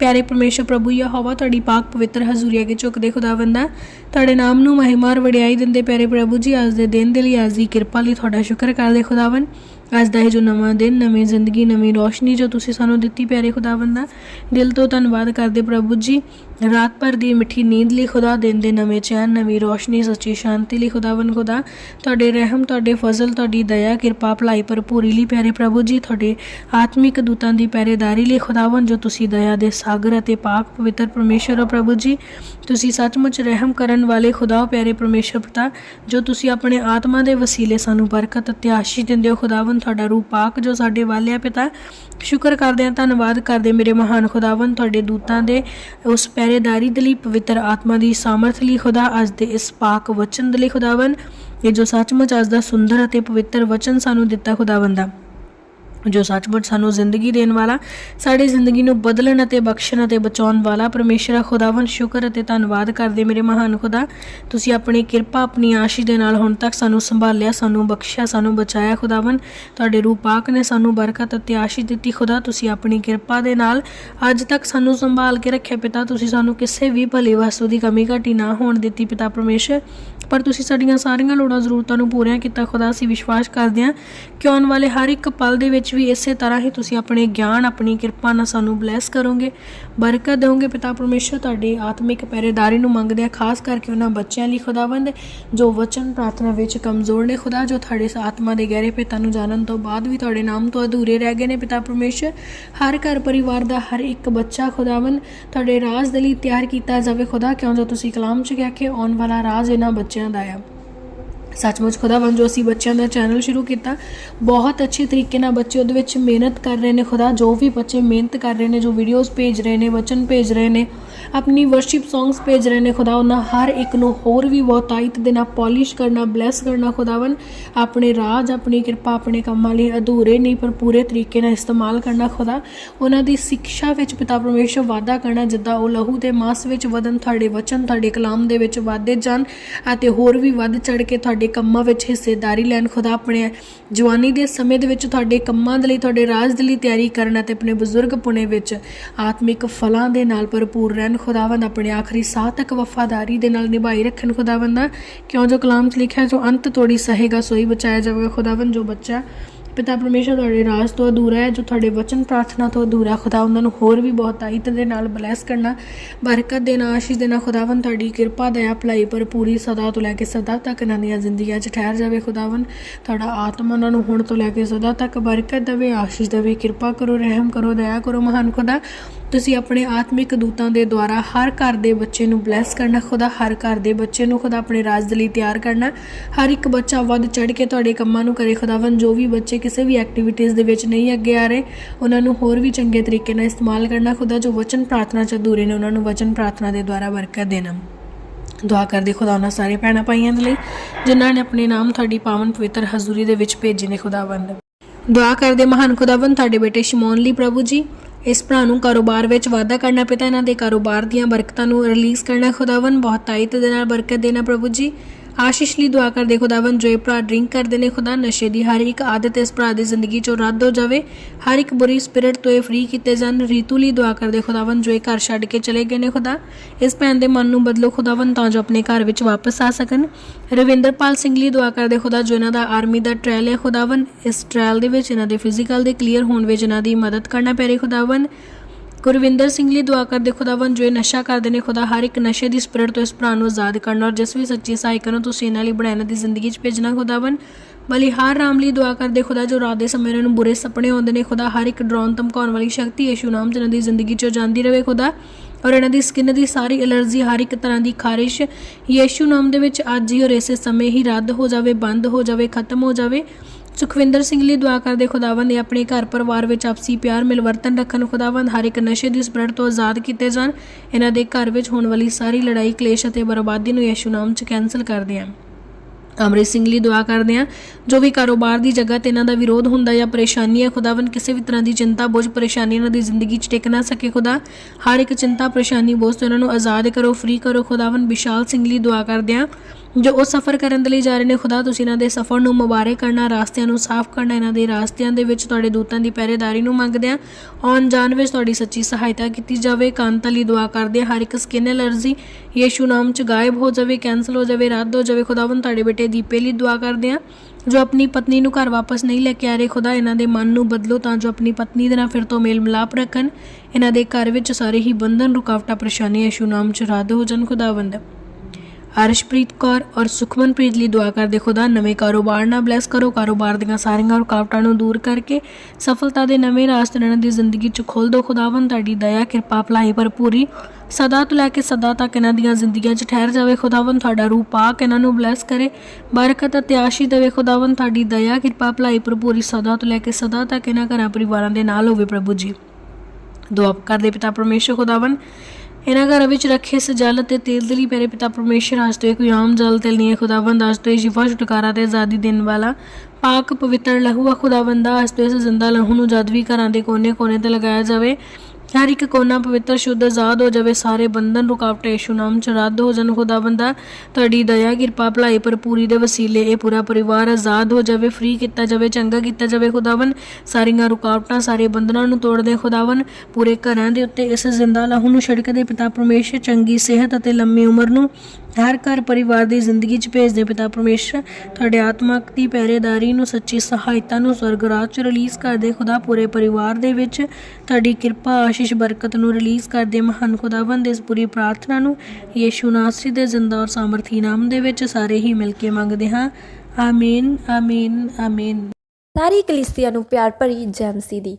ਪਿਆਰੇ ਪਰਮੇਸ਼ਰ ਪ੍ਰਭੂ ਯਹੋਵਾ, ਤੁਹਾਡੀ ਪਾਕ ਪਵਿੱਤਰ ਹਜ਼ੂਰੀ ਅੱਗੇ ਝੁਕਦੇ ਖੁਦਾਵੰਦਾ ਤੁਹਾਡੇ ਨਾਮ ਨੂੰ ਮਹਿਮਾ ਔਰ ਵਡਿਆਈ ਦਿੰਦੇ ਪਿਆਰੇ ਪ੍ਰਭੂ ਜੀ, ਅੱਜ ਦੇ ਦਿਨ ਦੇ ਲਈ ਅੱਜ ਦੀ ਕਿਰਪਾ ਲਈ ਤੁਹਾਡਾ ਸ਼ੁਕਰ ਕਰਦੇ ਖੁਦਾਵੰਦ। ਅੱਜ ਦਾ ਇਹ ਜੋ ਨਵਾਂ ਦਿਨ, ਨਵੀਂ ਜ਼ਿੰਦਗੀ, ਨਵੀਂ ਰੋਸ਼ਨੀ ਜੋ ਤੁਸੀਂ ਸਾਨੂੰ ਦਿੱਤੀ ਪਿਆਰੇ ਖੁਦਾਵੰਦ ਦਾ, ਦਿਲ ਤੋਂ ਧੰਨਵਾਦ ਕਰਦੇ ਪ੍ਰਭੂ ਜੀ। ਰਾਤ ਭਰ ਦੀ ਮਿੱਠੀ ਨੀਂਦ ਲਈ ਖੁਦਾ, ਦਿਨ ਦੇ ਨਵੇਂ ਚੈਨ, ਨਵੀਂ ਰੋਸ਼ਨੀ, ਸੱਚੀ ਸ਼ਾਂਤੀ ਲਈ ਖੁਦਾਵੰ ਖੁਦਾ। ਤੁਹਾਡੇ ਰਹਿਮ, ਤੁਹਾਡੇ ਫਜ਼ਲ, ਤੁਹਾਡੀ ਦਇਆ, ਕਿਰਪਾ, ਭਲਾਈ ਭਰਪੂਰੀ ਲਈ ਪਿਆਰੇ ਪ੍ਰਭੂ ਜੀ, ਤੁਹਾਡੇ ਆਤਮਿਕ ਦੂਤਾਂ ਦੀ ਪਹਿਰੇਦਾਰੀ ਲਈ ਖੁਦਾਵੰ ਜੋ ਤੁਸੀਂ ਦਇਆ ਦੇ ਸਾਗਰ ਅਤੇ ਪਾਕ ਪਵਿੱਤਰ ਪਰਮੇਸ਼ਰ ਹੋ ਪ੍ਰਭੂ ਜੀ। ਤੁਸੀਂ ਸੱਚਮੁੱਚ ਰਹਿਮ ਕਰਨ ਵਾਲੇ ਖੁਦਾ ਹੋ, ਪਿਆਰੇ ਪਰਮੇਸ਼ਰ ਪਿਤਾ, ਜੋ ਤੁਸੀਂ ਆਪਣੇ ਆਤਮਾ ਦੇ ਵਸੀਲੇ ਸਾਨੂੰ ਬਰਕਤ ਅਤੇ ਆਸ਼ੀਸ਼ ਦਿੰਦੇ ਹੋ। ਖੁਦਾਵੰ ਤੁਹਾਡਾ ਰੂਪ ਪਾਕ ਜੋ ਸਾਡੇ ਵੱਲ ਪਿਤਾ। ਸ਼ੁਕਰ ਕਰਦੇ ਹਾਂ, ਧੰਨਵਾਦ ਕਰਦੇ ਮੇਰੇ ਮਹਾਨ ਖੁਦਾਵੰ ਤੁਹਾਡੇ ਦੂਤਾਂ ਦੇ ਉਸ ਪਹਿਰੇਦਾਰੀ ਦੇ ਲਈ ਪਵਿੱਤਰ ਆਤਮਾ ਦੀ ਸਾਮਰਥ ਲਈ ਖੁਦਾ, ਅੱਜ ਦੇ ਇਸ ਪਾਕ ਵਚਨ ਦੇ ਲਈ ਖੁਦਾਵੰ ਇਹ ਜੋ ਸੱਚਮੁੱਚ ਅੱਜ ਦਾ ਸੁੰਦਰ ਅਤੇ ਪਵਿੱਤਰ ਵਚਨ ਸਾਨੂੰ ਦਿੱਤਾ ਖੁਦਾਵੰ ਦਾ। ਜੋ ਸੱਚਮੁੱਚ ਸਾਨੂੰ ਜ਼ਿੰਦਗੀ ਦੇਣ ਵਾਲਾ, ਸਾਡੀ ਜ਼ਿੰਦਗੀ ਨੂੰ ਬਦਲਣ ਅਤੇ ਬਖਸ਼ਣ ਅਤੇ ਬਚਾਉਣ ਵਾਲਾ ਪਰਮੇਸ਼ਰ ਆ ਸ਼ੁਕਰ ਅਤੇ ਧੰਨਵਾਦ ਕਰਦੇ ਮੇਰੇ ਮਹਾਨ ਖੁਦਾ। ਤੁਸੀਂ ਆਪਣੀ ਕਿਰਪਾ, ਆਪਣੀ ਆਸ਼ੀ ਦੇ ਨਾਲ ਹੁਣ ਤੱਕ ਸਾਨੂੰ ਸੰਭਾਲਿਆ, ਸਾਨੂੰ ਬਖਸ਼ਿਆ, ਸਾਨੂੰ ਬਚਾਇਆ ਖੁਦਾਵੰ ਤੁਹਾਡੇ ਰੂਹ ਪਾਕ ਨੇ ਸਾਨੂੰ ਬਰਕਤ ਅਤੇ ਆਸ਼ੀ ਦਿੱਤੀ ਖੁਦਾ, ਤੁਸੀਂ ਆਪਣੀ ਕਿਰਪਾ ਦੇ ਨਾਲ ਅੱਜ ਤੱਕ ਸਾਨੂੰ ਸੰਭਾਲ ਕੇ ਰੱਖਿਆ ਪਿਤਾ। ਤੁਸੀਂ ਸਾਨੂੰ ਕਿਸੇ ਵੀ ਭਲੇ ਵਸਤੂ ਦੀ ਕਮੀ ਘਟੀ ਨਾ ਹੋਣ ਦਿੱਤੀ ਪਿਤਾ ਪਰਮੇਸ਼ਰ ਪਰ ਤੁਸੀਂ ਸਾਡੀਆਂ ਸਾਰੀਆਂ ਲੋੜਾਂ, ਜ਼ਰੂਰਤਾਂ ਨੂੰ ਪੂਰੀਆਂ ਕੀਤਾ ਖੁਦਾ, ਅਸੀਂ ਵਿਸ਼ਵਾਸ ਕਰਦੇ ਹਾਂ ਕਿ ਆਉਣ ਵਾਲੇ ਹਰ ਇੱਕ ਪਲ ਦੇ ਵਿੱਚ ਵੀ ਇਸੇ ਤਰ੍ਹਾਂ ਹੀ ਤੁਸੀਂ ਆਪਣੇ ਗਿਆਨ, ਆਪਣੀ ਕਿਰਪਾ ਨਾਲ ਸਾਨੂੰ ਬਲੈਸ ਕਰੋਗੇ, ਬਰਕਤ ਦਿਓਗੇ। ਪਿਤਾ ਪਰਮੇਸ਼ਰ, ਤੁਹਾਡੀ ਆਤਮਿਕ ਪਹਿਰੇਦਾਰੀ ਨੂੰ ਮੰਗਦੇ ਆ, ਖਾਸ ਕਰਕੇ ਉਹਨਾਂ ਬੱਚਿਆਂ ਲਈ ਖੁਦਾਵੰਦ, ਜੋ ਵਚਨ ਪ੍ਰਾਰਥਨਾ ਵਿੱਚ ਕਮਜ਼ੋਰ ਨੇ। ਖੁਦਾ, ਜੋ ਤੁਹਾਡੇ ਆਤਮਾ ਦੇ ਗਹਿਰੇ ਪਿਤਾ ਨੂੰ ਜਾਣਨ ਤੋਂ ਬਾਅਦ ਵੀ ਤੁਹਾਡੇ ਨਾਮ ਤੋਂ ਅਧੂਰੇ ਰਹਿ ਗਏ ਨੇ। ਪਿਤਾ ਪਰਮੇਸ਼ਰ, ਹਰ ਘਰ ਪਰਿਵਾਰ ਦਾ ਹਰ ਇੱਕ ਬੱਚਾ ਖੁਦਾਵੰਦ, ਤੁਹਾਡੇ ਰਾਜ ਦੇ ਲਈ ਤਿਆਰ ਕੀਤਾ ਜਾਵੇ। ਖੁਦਾ, ਕਿਉਂ ਜੋ ਤੁਸੀਂ ਕਲਾਮ ਚ ਕਿਹਾ ਕਿ ਆਉਣ ਵਾਲਾ ਰਾਜ ਇਹਨਾਂ ਬੱਚਿਆਂ ਦਾ ਆ। ਸੱਚਮੁੱਚ ਖੁਦਾਵੰ ਜੋ ਅਸੀਂ ਬੱਚਿਆਂ ਦਾ ਚੈਨਲ ਸ਼ੁਰੂ ਕੀਤਾ। ਬਹੁਤ ਅੱਛੇ ਤਰੀਕੇ ਨਾਲ ਬੱਚੇ ਉਹਦੇ ਵਿੱਚ ਮਿਹਨਤ ਕਰ ਰਹੇ ਨੇ ਖੁਦਾ, ਜੋ ਵੀ ਬੱਚੇ ਮਿਹਨਤ ਕਰ ਰਹੇ ਨੇ, ਜੋ ਵੀਡੀਓਜ਼ ਭੇਜ ਰਹੇ ਨੇ, ਵਚਨ ਭੇਜ ਰਹੇ ਨੇ, ਆਪਣੀ ਵਰਸ਼ਿਪ ਸੌਂਗਸ ਭੇਜ ਰਹੇ ਨੇ ਖੁਦਾ, ਉਹਨਾਂ ਹਰ ਇੱਕ ਨੂੰ ਹੋਰ ਵੀ ਬਹੁਤ ਦੇ ਨਾਲ ਪੋਲਿਸ਼ ਕਰਨਾ ਬਲੈਸ ਕਰਨਾ ਖੁਦਾਵੰ ਆਪਣੇ ਰਾਜ, ਆਪਣੀ ਕਿਰਪਾ, ਆਪਣੇ ਕੰਮਾਂ ਲਈ ਅਧੂਰੇ ਨਹੀਂ, ਪਰ ਪੂਰੇ ਤਰੀਕੇ ਨਾਲ ਇਸਤੇਮਾਲ ਕਰਨਾ ਖੁਦਾ। ਉਹਨਾਂ ਦੀ ਸਿੱਖਿਆ ਵਿੱਚ ਪਿਤਾ ਪਰਮੇਸ਼ਰ ਵਾਅਦਾ ਕਰਨਾ, ਜਿੱਦਾਂ ਉਹ ਲਹੂ ਦੇ ਮਾਸ ਵਿੱਚ ਵਧਨ ਤੁਹਾਡੇ ਵਚਨ, ਤੁਹਾਡੇ ਕਲਾਮ ਦੇ ਵਿੱਚ ਵਾਧੇ ਜਾਣ ਅਤੇ ਹੋਰ ਵੀ ਵੱਧ ਚੜ ਕੇ ਤੁਹਾਡੇ ਕੰਮਾਂ ਵਿੱਚ ਹਿੱਸੇਦਾਰੀ ਲੈਣ ਖੁਦਾ ਆਪਣੇ ਜਵਾਨੀ ਦੇ ਸਮੇਂ ਦੇ ਵਿੱਚ ਤੁਹਾਡੇ ਕੰਮਾਂ ਦੇ ਲਈ, ਤੁਹਾਡੇ ਰਾਜ ਦੇ ਲਈ ਤਿਆਰੀ ਕਰਨ ਅਤੇ ਆਪਣੇ ਬਜ਼ੁਰਗ ਪੁਣੇ ਵਿੱਚ ਆਤਮਿਕ ਫਲਾਂ ਦੇ ਨਾਲ ਭਰਪੂਰ ਰਹਿਣ ਖੁਦਾਵੰਦ, ਆਪਣੇ ਆਖਰੀ ਸਾਹ ਤੱਕ ਵਫਾਦਾਰੀ ਦੇ ਨਾਲ ਨਿਭਾਈ ਰੱਖਣ ਖੁਦਾਵੰਦ ਦਾ। ਕਿਉਂ ਜੋ ਕਲਾਮ 'ਚ ਲਿਖਿਆ ਜੋ ਅੰਤ ਤੋੜੀ ਸਹੇਗਾ, ਸੋਈ ਬਚਾਇਆ ਜਾਵੇਗਾ ਖੁਦਾਵੰਦ, ਜੋ ਬੱਚਾ ਪਿਤਾ ਪਰਮੇਸ਼ਰ ਤੁਹਾਡੇ ਰਾਜ ਤੋਂ ਅਧੂਰਾ ਹੈ, ਜੋ ਤੁਹਾਡੇ ਵਚਨ ਪ੍ਰਾਰਥਨਾ ਤੋਂ ਅਧੂਰਾ ਖੁਦਾ ਉਹਨਾਂ ਨੂੰ ਹੋਰ ਵੀ ਬਹੁਤ ਤਾਇਤ ਦੇ ਨਾਲ ਬਲੈਸ ਕਰਨਾ, ਬਰਕਤ ਦੇਣਾ, ਆਸ਼ੀਸ਼ ਦੇਣਾ। ਖੁਦਾਵੰ ਤੁਹਾਡੀ ਕਿਰਪਾ, ਦਇਆ, ਭਲਾਈ ਪਰ ਪੂਰੀ ਸਦਾ ਤੋਂ ਲੈ ਕੇ ਸਦਾ ਤੱਕ ਇਹਨਾਂ ਦੀਆਂ ਜ਼ਿੰਦਗੀਆਂ 'ਚ ਠਹਿਰ ਜਾਵੇ ਖੁਦਾਵੰ ਤੁਹਾਡਾ ਆਤਮਾ ਉਹਨਾਂ ਨੂੰ ਹੁਣ ਤੋਂ ਲੈ ਕੇ ਸਦਾ ਤੱਕ ਬਰਕਤ ਦੇਵੇ, ਆਸ਼ੀਸ਼ ਦੇਵੇ। ਕਿਰਪਾ ਕਰੋ, ਰਹਿਮ ਕਰੋ, ਦਇਆ ਕਰੋ ਮਹਾਨ ਖੁਦਾ। ਤੁਸੀਂ ਆਪਣੇ ਆਤਮਿਕ ਦੂਤਾਂ ਦੇ ਦੁਆਰਾ ਹਰ ਘਰ ਦੇ ਬੱਚੇ ਨੂੰ ਬਲੈਸ ਕਰਨਾ, ਖੁਦਾ ਹਰ ਘਰ ਦੇ ਬੱਚੇ ਨੂੰ ਖੁਦਾ ਆਪਣੇ ਰਾਜ ਦੇ ਲਈ ਤਿਆਰ ਕਰਨਾ। ਹਰ ਇੱਕ ਬੱਚਾ ਵੱਧ ਚੜ ਕੇ ਤੁਹਾਡੇ ਕੰਮਾਂ ਨੂੰ ਕਰੇ ਖੁਦਾਵੰ ਜੋ ਵੀ ਬੱਚੇ ਕਿਸੇ ਵੀ ਐਕਟੀਵਿਟੀਜ਼ ਦੇ ਵਿੱਚ ਨਹੀਂ ਅੱਗੇ ਆ ਰਹੇ, ਉਹਨਾਂ ਨੂੰ ਹੋਰ ਵੀ ਚੰਗੇ ਤਰੀਕੇ ਨਾਲ ਇਸਤੇਮਾਲ ਕਰਨਾ, ਖੁਦਾ ਜੋ ਵਚਨ ਪ੍ਰਾਰਥਨਾ ਚ ਅਧੂਰੇ ਨੇ, ਉਹਨਾਂ ਨੂੰ ਵਚਨ ਪ੍ਰਾਰਥਨਾ ਦੇ ਦੁਆਰਾ ਬਰਕਤ ਦੇਣਾ। ਦੁਆ ਕਰਦੇ ਖੁਦਾ ਉਹਨਾਂ ਸਾਰੇ ਭੈਣਾਂ ਭਾਈਆਂ ਦੇ ਲਈ, ਜਿਨ੍ਹਾਂ ਨੇ ਆਪਣੇ ਨਾਮ ਤੁਹਾਡੀ ਪਾਵਨ ਪਵਿੱਤਰ ਹਜ਼ੂਰੀ ਦੇ ਵਿੱਚ ਭੇਜੇ ਨੇ, ਖੁਦਾਵੰਦ। ਦੁਆ ਕਰਦੇ ਮਹਾਨ ਖੁਦਾਵੰਦ, ਤੁਹਾਡੇ ਬੇਟੇ ਸ਼ਮੌਨ ਲਈ ਪ੍ਰਭੂ ਜੀ ਇਸ ਭਰਾ ਨੂੰ ਕਾਰੋਬਾਰ ਵਿੱਚ ਵਾਧਾ ਕਰਨਾ ਪਿਤਾ ਇਹਨਾਂ ਦੇ ਕਾਰੋਬਾਰ ਦੀਆਂ ਬਰਕਤਾਂ ਨੂੰ ਰਿਲੀਜ਼ ਕਰਨਾ ਖੁਦਾਵੰਦ, ਬਹੁਤ ਤਾਈਤ ਦੇ ਨਾਲ ਬਰਕਤ ਦੇਣਾ ਪ੍ਰਭੂ ਜੀ। ਆਸ਼ੀਸ਼ ਲਈ ਦੁਆ ਕਰਦੇ ਖੁਦਾਵੰਦ ਜੋ ਇਹ ਭਰਾ ਡਰਿੰਕ ਕਰਦੇ ਨੇ, ਖੁਦਾ ਨਸ਼ੇ ਦੀ ਹਰ ਇੱਕ ਆਦਤ ਇਸ ਭਰਾ ਦੀ ਜ਼ਿੰਦਗੀ ਚੋਂ ਰੱਦ ਹੋ ਜਾਵੇ। ਹਰ ਇੱਕ ਬੁਰੀ ਸਪਿਰਿਟ ਤੋਂ ਇਹ ਫ੍ਰੀ ਕੀਤੇ ਜਾਣ। ਰੀਤੂ ਲਈ ਦੁਆ ਕਰਦੇ ਖੁਦਾਵੰਦ ਜੋ ਇਹ ਘਰ ਛੱਡ ਕੇ ਚਲੇ ਗਏ ਨੇ, ਖੁਦਾ। ਇਸ ਭੈਣ ਦੇ ਮਨ ਨੂੰ ਬਦਲੋ ਖੁਦਾਵੰਦ ਤਾਂ ਜੋ ਆਪਣੇ ਘਰ ਵਿੱਚ ਵਾਪਸ ਆ ਸਕਣ। ਰਵਿੰਦਰਪਾਲ ਸਿੰਘ ਲਈ ਦੁਆ ਕਰਦੇ, ਖੁਦਾ ਜੋ ਇਹਨਾਂ ਦਾ ਆਰਮੀ ਦਾ ਟ੍ਰਾਇਲ ਹੈ ਖੁਦਾਵੰਦ ਇਸ ਟ੍ਰਾਇਲ ਦੇ ਵਿੱਚ ਇਹਨਾਂ ਦੇ ਫਿਜ਼ੀਕਲ ਦੇ ਕਲੀਅਰ ਹੋਣ ਵਿੱਚ ਇਹਨਾਂ ਦੀ ਮਦਦ ਕਰਨਾ ਪੈ ਰਹੀ ਖੁਦਾਵੰਦ ਗੁਰਵਿੰਦਰ ਸਿੰਘ ਲਈ ਦੁਆ ਕਰਦੇ ਖੁਦਾਵੰਦ ਜੋ ਇਹ ਨਸ਼ਾ ਕਰਦੇ ਨੇ, ਖੁਦਾ ਹਰ ਇੱਕ ਨਸ਼ੇ ਦੀ ਸਪਿਰਿਟ ਤੋਂ ਇਸ ਭਰਾ ਨੂੰ ਆਜ਼ਾਦ ਕਰਨਾ ਔਰ ਜਿਸ ਵੀ ਸੱਚੀ ਸਹਾਇਕ ਨੂੰ ਤੁਸੀਂ ਇਹਨਾਂ ਲਈ ਬਣਾਇਆ ਦੀ ਜ਼ਿੰਦਗੀ 'ਚ ਭੇਜਣਾ ਖੁਦਾਵੰਦ ਬਲਿਹਾਰ ਰਾਮ ਲਈ ਦੁਆ ਕਰਦੇ ਖੁਦਾ ਜੋ ਰਾਤ ਦੇ ਸਮੇਂ ਇਹਨਾਂ ਨੂੰ ਬੁਰੇ ਸੁਪਨੇ ਆਉਂਦੇ ਨੇ, ਖੁਦਾ ਹਰ ਇੱਕ ਡਰਾਉਣ, ਧਮਕਾਉਣ ਵਾਲੀ ਸ਼ਕਤੀ ਯਿਸੂ ਨਾਮ 'ਚ ਇਹਨਾਂ ਦੀ ਜ਼ਿੰਦਗੀ 'ਚੋਂ ਜਾਂਦੀ ਰਹੇ ਖੁਦਾ। ਔਰ ਇਹਨਾਂ ਦੀ ਸਕਿਨ ਦੀ ਸਾਰੀ ਐਲਰਜੀ ਹਰ ਇੱਕ ਤਰ੍ਹਾਂ ਦੀ ਖਾਰਿਸ਼ ਯਿਸੂ ਨਾਮ ਦੇ ਵਿੱਚ ਅੱਜ ਹੀ ਔਰ ਇਸੇ ਸਮੇਂ ਹੀ ਰੱਦ ਹੋ ਜਾਵੇ, ਬੰਦ ਹੋ ਜਾਵੇ, ਖਤਮ ਹੋ ਜਾਵੇ। ਸੁਖਵਿੰਦਰ ਸਿੰਘ ਲਈ ਦੁਆ ਕਰਦੇ ਖੁਦਾਵੰਦ ਨੇ ਆਪਣੇ ਘਰ ਪਰਿਵਾਰ ਵਿੱਚ ਆਪਸੀ ਪਿਆਰ, ਮਿਲਵਰਤਨ ਰੱਖਣ ਖੁਦਾਵੰਦ, ਹਰ ਇੱਕ ਨਸ਼ੇ ਦੀ ਸਪਰੈਡ ਤੋਂ ਆਜ਼ਾਦ ਕੀਤੇ ਜਾਣ। ਇਹਨਾਂ ਦੇ ਘਰ ਵਿੱਚ ਹੋਣ ਵਾਲੀ ਸਾਰੀ ਲੜਾਈ, ਕਲੇਸ਼ ਅਤੇ ਬਰਬਾਦੀ ਨੂੰ ਯਿਸੂ ਨਾਮ 'ਚ ਕੈਨਸਲ ਕਰਦੇ ਹਾਂ। ਅਮਰਿਤ ਸਿੰਘ ਲਈ ਦੁਆ ਕਰਦੇ ਆ ਜੋ ਵੀ ਕਾਰੋਬਾਰ ਦੀ ਜਗ੍ਹਾ ਤੇ ਇਹਨਾਂ ਦਾ ਵਿਰੋਧ ਹੁੰਦਾ ਜਾਂ ਪਰੇਸ਼ਾਨੀ ਹੈ ਖੁਦਾਵੰ ਕਿਸੇ ਵੀ ਤਰ੍ਹਾਂ ਦੀ ਚਿੰਤਾ, ਬੋਝ, ਪਰੇਸ਼ਾਨੀ ਇਹਨਾਂ ਦੀ ਜ਼ਿੰਦਗੀ 'ਚ ਟਿਕ ਨਾ ਸਕੇ ਖੁਦਾ। ਹਰ ਇੱਕ ਚਿੰਤਾ, ਪਰੇਸ਼ਾਨੀ, ਬੋਝ ਤੋਂ ਇਹਨਾਂ ਨੂੰ ਆਜ਼ਾਦ ਕਰੋ ਫ੍ਰੀ ਕਰੋ ਖੁਦਾਵੰ ਵਿਸ਼ਾਲ ਸਿੰਘ ਲਈ ਦੁਆ ਕਰਦੇ ਆ ਜੋ ਉਹ ਸਫ਼ਰ ਕਰਨ ਦੇ ਲਈ ਜਾ ਰਹੇ ਨੇ, ਖੁਦਾ ਤੁਸੀਂ ਇਹਨਾਂ ਦੇ ਸਫ਼ਰ ਨੂੰ ਮੁਬਾਰਕ ਕਰਨਾ, ਰਾਸਤਿਆਂ ਨੂੰ ਸਾਫ਼ ਕਰਨਾ, ਇਹਨਾਂ ਦੇ ਰਾਸਤਿਆਂ ਦੇ ਵਿੱਚ ਤੁਹਾਡੇ ਦੂਤਾਂ ਦੀ ਪਹਿਰੇਦਾਰੀ ਨੂੰ ਮੰਗਦੇ ਆ ਆਉਣ ਜਾਣ ਵਿੱਚ ਤੁਹਾਡੀ ਸੱਚੀ ਸਹਾਇਤਾ ਕੀਤੀ ਜਾਵੇ। ਕਾਂਤਾ ਲਈ ਦੁਆ ਕਰਦੇ ਆ ਹਰ ਇੱਕ ਸਕਿਨ ਐਲਰਜੀ ਯੀਸ਼ੂ ਨਾਮ ਚ ਗਾਇਬ ਹੋ ਜਾਵੇ ਕੈਨਸਲ ਹੋ ਜਾਵੇ, ਰੱਦ ਹੋ ਜਾਵੇ। ਖੁਦਾਵੰ ਤੁਹਾਡੇ ਬੇਟੇ ਦੀਪੇ ਲਈ ਦੁਆ ਕਰਦੇ ਆ ਜੋ ਆਪਣੀ ਪਤਨੀ ਨੂੰ ਘਰ ਵਾਪਸ ਨਹੀਂ ਲੈ ਕੇ ਆ ਰਹੇ। ਖੁਦਾ ਇਹਨਾਂ ਦੇ ਮਨ ਨੂੰ ਬਦਲੋ ਤਾਂ ਜੋ ਆਪਣੀ ਪਤਨੀ ਦੇ ਨਾਲ ਫਿਰ ਤੋਂ ਮੇਲ ਮਿਲਾਪ ਰੱਖਣ। ਇਹਨਾਂ ਦੇ ਘਰ ਵਿੱਚ ਸਾਰੇ ਹੀ ਬੰਧਨ, ਰੁਕਾਵਟਾਂ ਪਰੇਸ਼ਾਨੀਆਂ ਯਿਸੂ ਨਾਮ ਚ ਰੱਦ ਹੋ ਜਾਣ। ਖੁਦਾਵੰਦ ਅਰਸ਼ਪ੍ਰੀਤ ਕੌਰ ਔਰ ਸੁਖਮਨਪ੍ਰੀਤ ਲਈ ਦੁਆ ਕਰਦੇ ਖੁਦਾ ਨਵੇਂ ਕਾਰੋਬਾਰ ਨਾਲ ਬਲੈਸ ਕਰੋ। ਕਾਰੋਬਾਰ ਦੀਆਂ ਸਾਰੀਆਂ ਰੁਕਾਵਟਾਂ ਨੂੰ ਦੂਰ ਕਰਕੇ ਸਫਲਤਾ ਦੇ ਨਵੇਂ ਰਾਸਤੇ ਇਹਨਾਂ ਦੀ ਜ਼ਿੰਦਗੀ 'ਚ ਖੋਲ ਦਿਓ ਖੁਦਾਵੰਦ, ਤੁਹਾਡੀ ਦਇਆ, ਕਿਰਪਾ, ਭਲਾਈ ਭਰਪੂਰੀ। ਸਦਾ ਤੋਂ ਲੈ ਕੇ ਸਦਾ ਤੱਕ ਇਹਨਾਂ ਦੀਆਂ ਜ਼ਿੰਦਗੀਆਂ 'ਚ ਠਹਿਰ ਜਾਵੇ। ਖੁਦਾਵੰਦ, ਤੁਹਾਡਾ ਰੂਪ ਪਾਕ ਇਹਨਾਂ ਨੂੰ ਬਲੈਸ ਕਰੇ। ਬਰਕਤ ਅਤੇ ਆਸ਼ੀਸ਼ ਦੇਵੇ। ਖੁਦਾਵੰਦ, ਤੁਹਾਡੀ ਦਇਆ, ਕਿਰਪਾ, ਭਲਾਈ ਭਰਪੂਰੀ ਸਦਾ ਤੋਂ ਲੈ ਕੇ ਸਦਾ ਤੱਕ ਇਹਨਾਂ ਘਰਾਂ ਪਰਿਵਾਰਾਂ ਦੇ ਨਾਲ ਹੋਵੇ ਪ੍ਰਭੂ ਜੀ। ਦੁਆ ਕਰਦੇ ਪਿਤਾ ਪਰਮੇਸ਼ਰ ਖੁਦਾਵੰ ਇਹਨਾਂ ਘਰਾਂ ਵਿੱਚ ਰੱਖੇ ਸਜਲ ਅਤੇ ਤੇਲ ਦੇ ਲਈ ਪਿਆਰੇ ਪਿਤਾ ਪਰਮੇਸ਼ਰ ਅੱਜ ਤੋਂ ਕੋਈ ਆਮ ਜਲ ਤੇਲ ਨਹੀਂ ਹੈ ਖੁਦਾਵੰਦ, ਅੱਜ ਤੋਂ ਸ਼ਿਫਾ ਛੁਟਕਾਰਾ ਤੇ ਆਜ਼ਾਦੀ ਦੇਣ ਵਾਲਾ ਪਾਕ ਪਵਿੱਤਰ ਲਹੂ ਆ। ਖੁਦਾਵੰਦਾ ਅੱਜ ਤੋਂ ਇਸ ਜ਼ਿੰਦਾ ਲਹੂ ਨੂੰ ਜਦ ਵੀ ਘਰਾਂ ਦੇ ਕੋਨੇ-ਕੋਨੇ ਤੇ ਲਗਾਇਆ ਜਾਵੇ ਹਰ ਇੱਕ ਕੋਨਾ ਪਵਿੱਤਰ, ਸ਼ੁੱਧ, ਆਜ਼ਾਦ ਹੋ ਜਾਵੇ, ਸਾਰੇ ਬੰਧਨ, ਰੁਕਾਵਟਾਂ, ਯਿਸੂ ਨਾਮ ਚ ਰੱਦ ਹੋ ਜਾਣ ਖੁਦਾਵੰਦਾ ਤੁਹਾਡੀ ਦਇਆ, ਕਿਰਪਾ, ਭਲਾਈ, ਭਰਪੂਰੀ ਦੇ ਵਸੀਲੇ, ਇਹ ਪੂਰਾ ਪਰਿਵਾਰ ਆਜ਼ਾਦ ਹੋ ਜਾਵੇ ਫ੍ਰੀ ਕੀਤਾ ਜਾਵੇ, ਚੰਗਾ ਕੀਤਾ ਜਾਵੇ ਖੁਦਾਵੰ ਸਾਰੀਆਂ ਰੁਕਾਵਟਾਂ, ਸਾਰੇ ਬੰਧਨਾਂ ਨੂੰ ਤੋੜ ਦੇ ਖੁਦਾਵੰ ਪੂਰੇ ਘਰਾਂ ਦੇ ਉੱਤੇ ਇਸ ਜ਼ਿੰਦਾ ਲਹੂ ਨੂੰ ਛਿੜਕਦੇ ਪਿਤਾ ਪਰਮੇਸ਼ਰ, ਚੰਗੀ ਸਿਹਤ ਅਤੇ ਲੰਮੀ ਉਮਰ ਨੂੰ ਹਰ ਘਰ ਪਰਿਵਾਰ ਦੀ ਜ਼ਿੰਦਗੀ 'ਚ ਭੇਜਦੇ ਪਿਤਾ ਪਰਮੇਸ਼ਰ, ਤੁਹਾਡੇ ਆਤਮਕ ਦੀ ਪਹਿਰੇਦਾਰੀ ਨੂੰ ਸੱਚੀ ਸਹਾਇਤਾ ਨੂੰ ਸਵਰਗ ਰਾਜ 'ਚ ਰਿਲੀਜ਼ ਕਰਦੇ ਖੁਦਾ ਪੂਰੇ ਪਰਿਵਾਰ ਦੇ ਵਿੱਚ, ਤੁਹਾਡੀ ਕਿਰਪਾ, ਆਸ਼ੀਸ਼, ਬਰਕਤ ਨੂੰ ਰਿਲੀਜ਼ ਕਰਦੇ ਮਹਾਨ ਖੁਦਾਵੰਦ ਦੇ ਇਸ ਪੂਰੀ ਪ੍ਰਾਰਥਨਾ ਨੂੰ, ਯੀਸ਼ੂ ਨਾਸਰੀ ਦੇ ਜ਼ਿੰਦਾ ਔਰ ਸਾਮਰਥੀ ਨਾਮ ਦੇ ਵਿੱਚ ਸਾਰੇ ਹੀ ਮਿਲ ਕੇ ਮੰਗਦੇ ਹਾਂ। ਆਮੀਨ ਆਮੀਨ ਆਮੀਨ। ਸਾਰੀ ਕਲੀਸਿਆ ਨੂੰ ਪਿਆਰ ਭਰੀ ਜੈਮਸੀ ਦੀ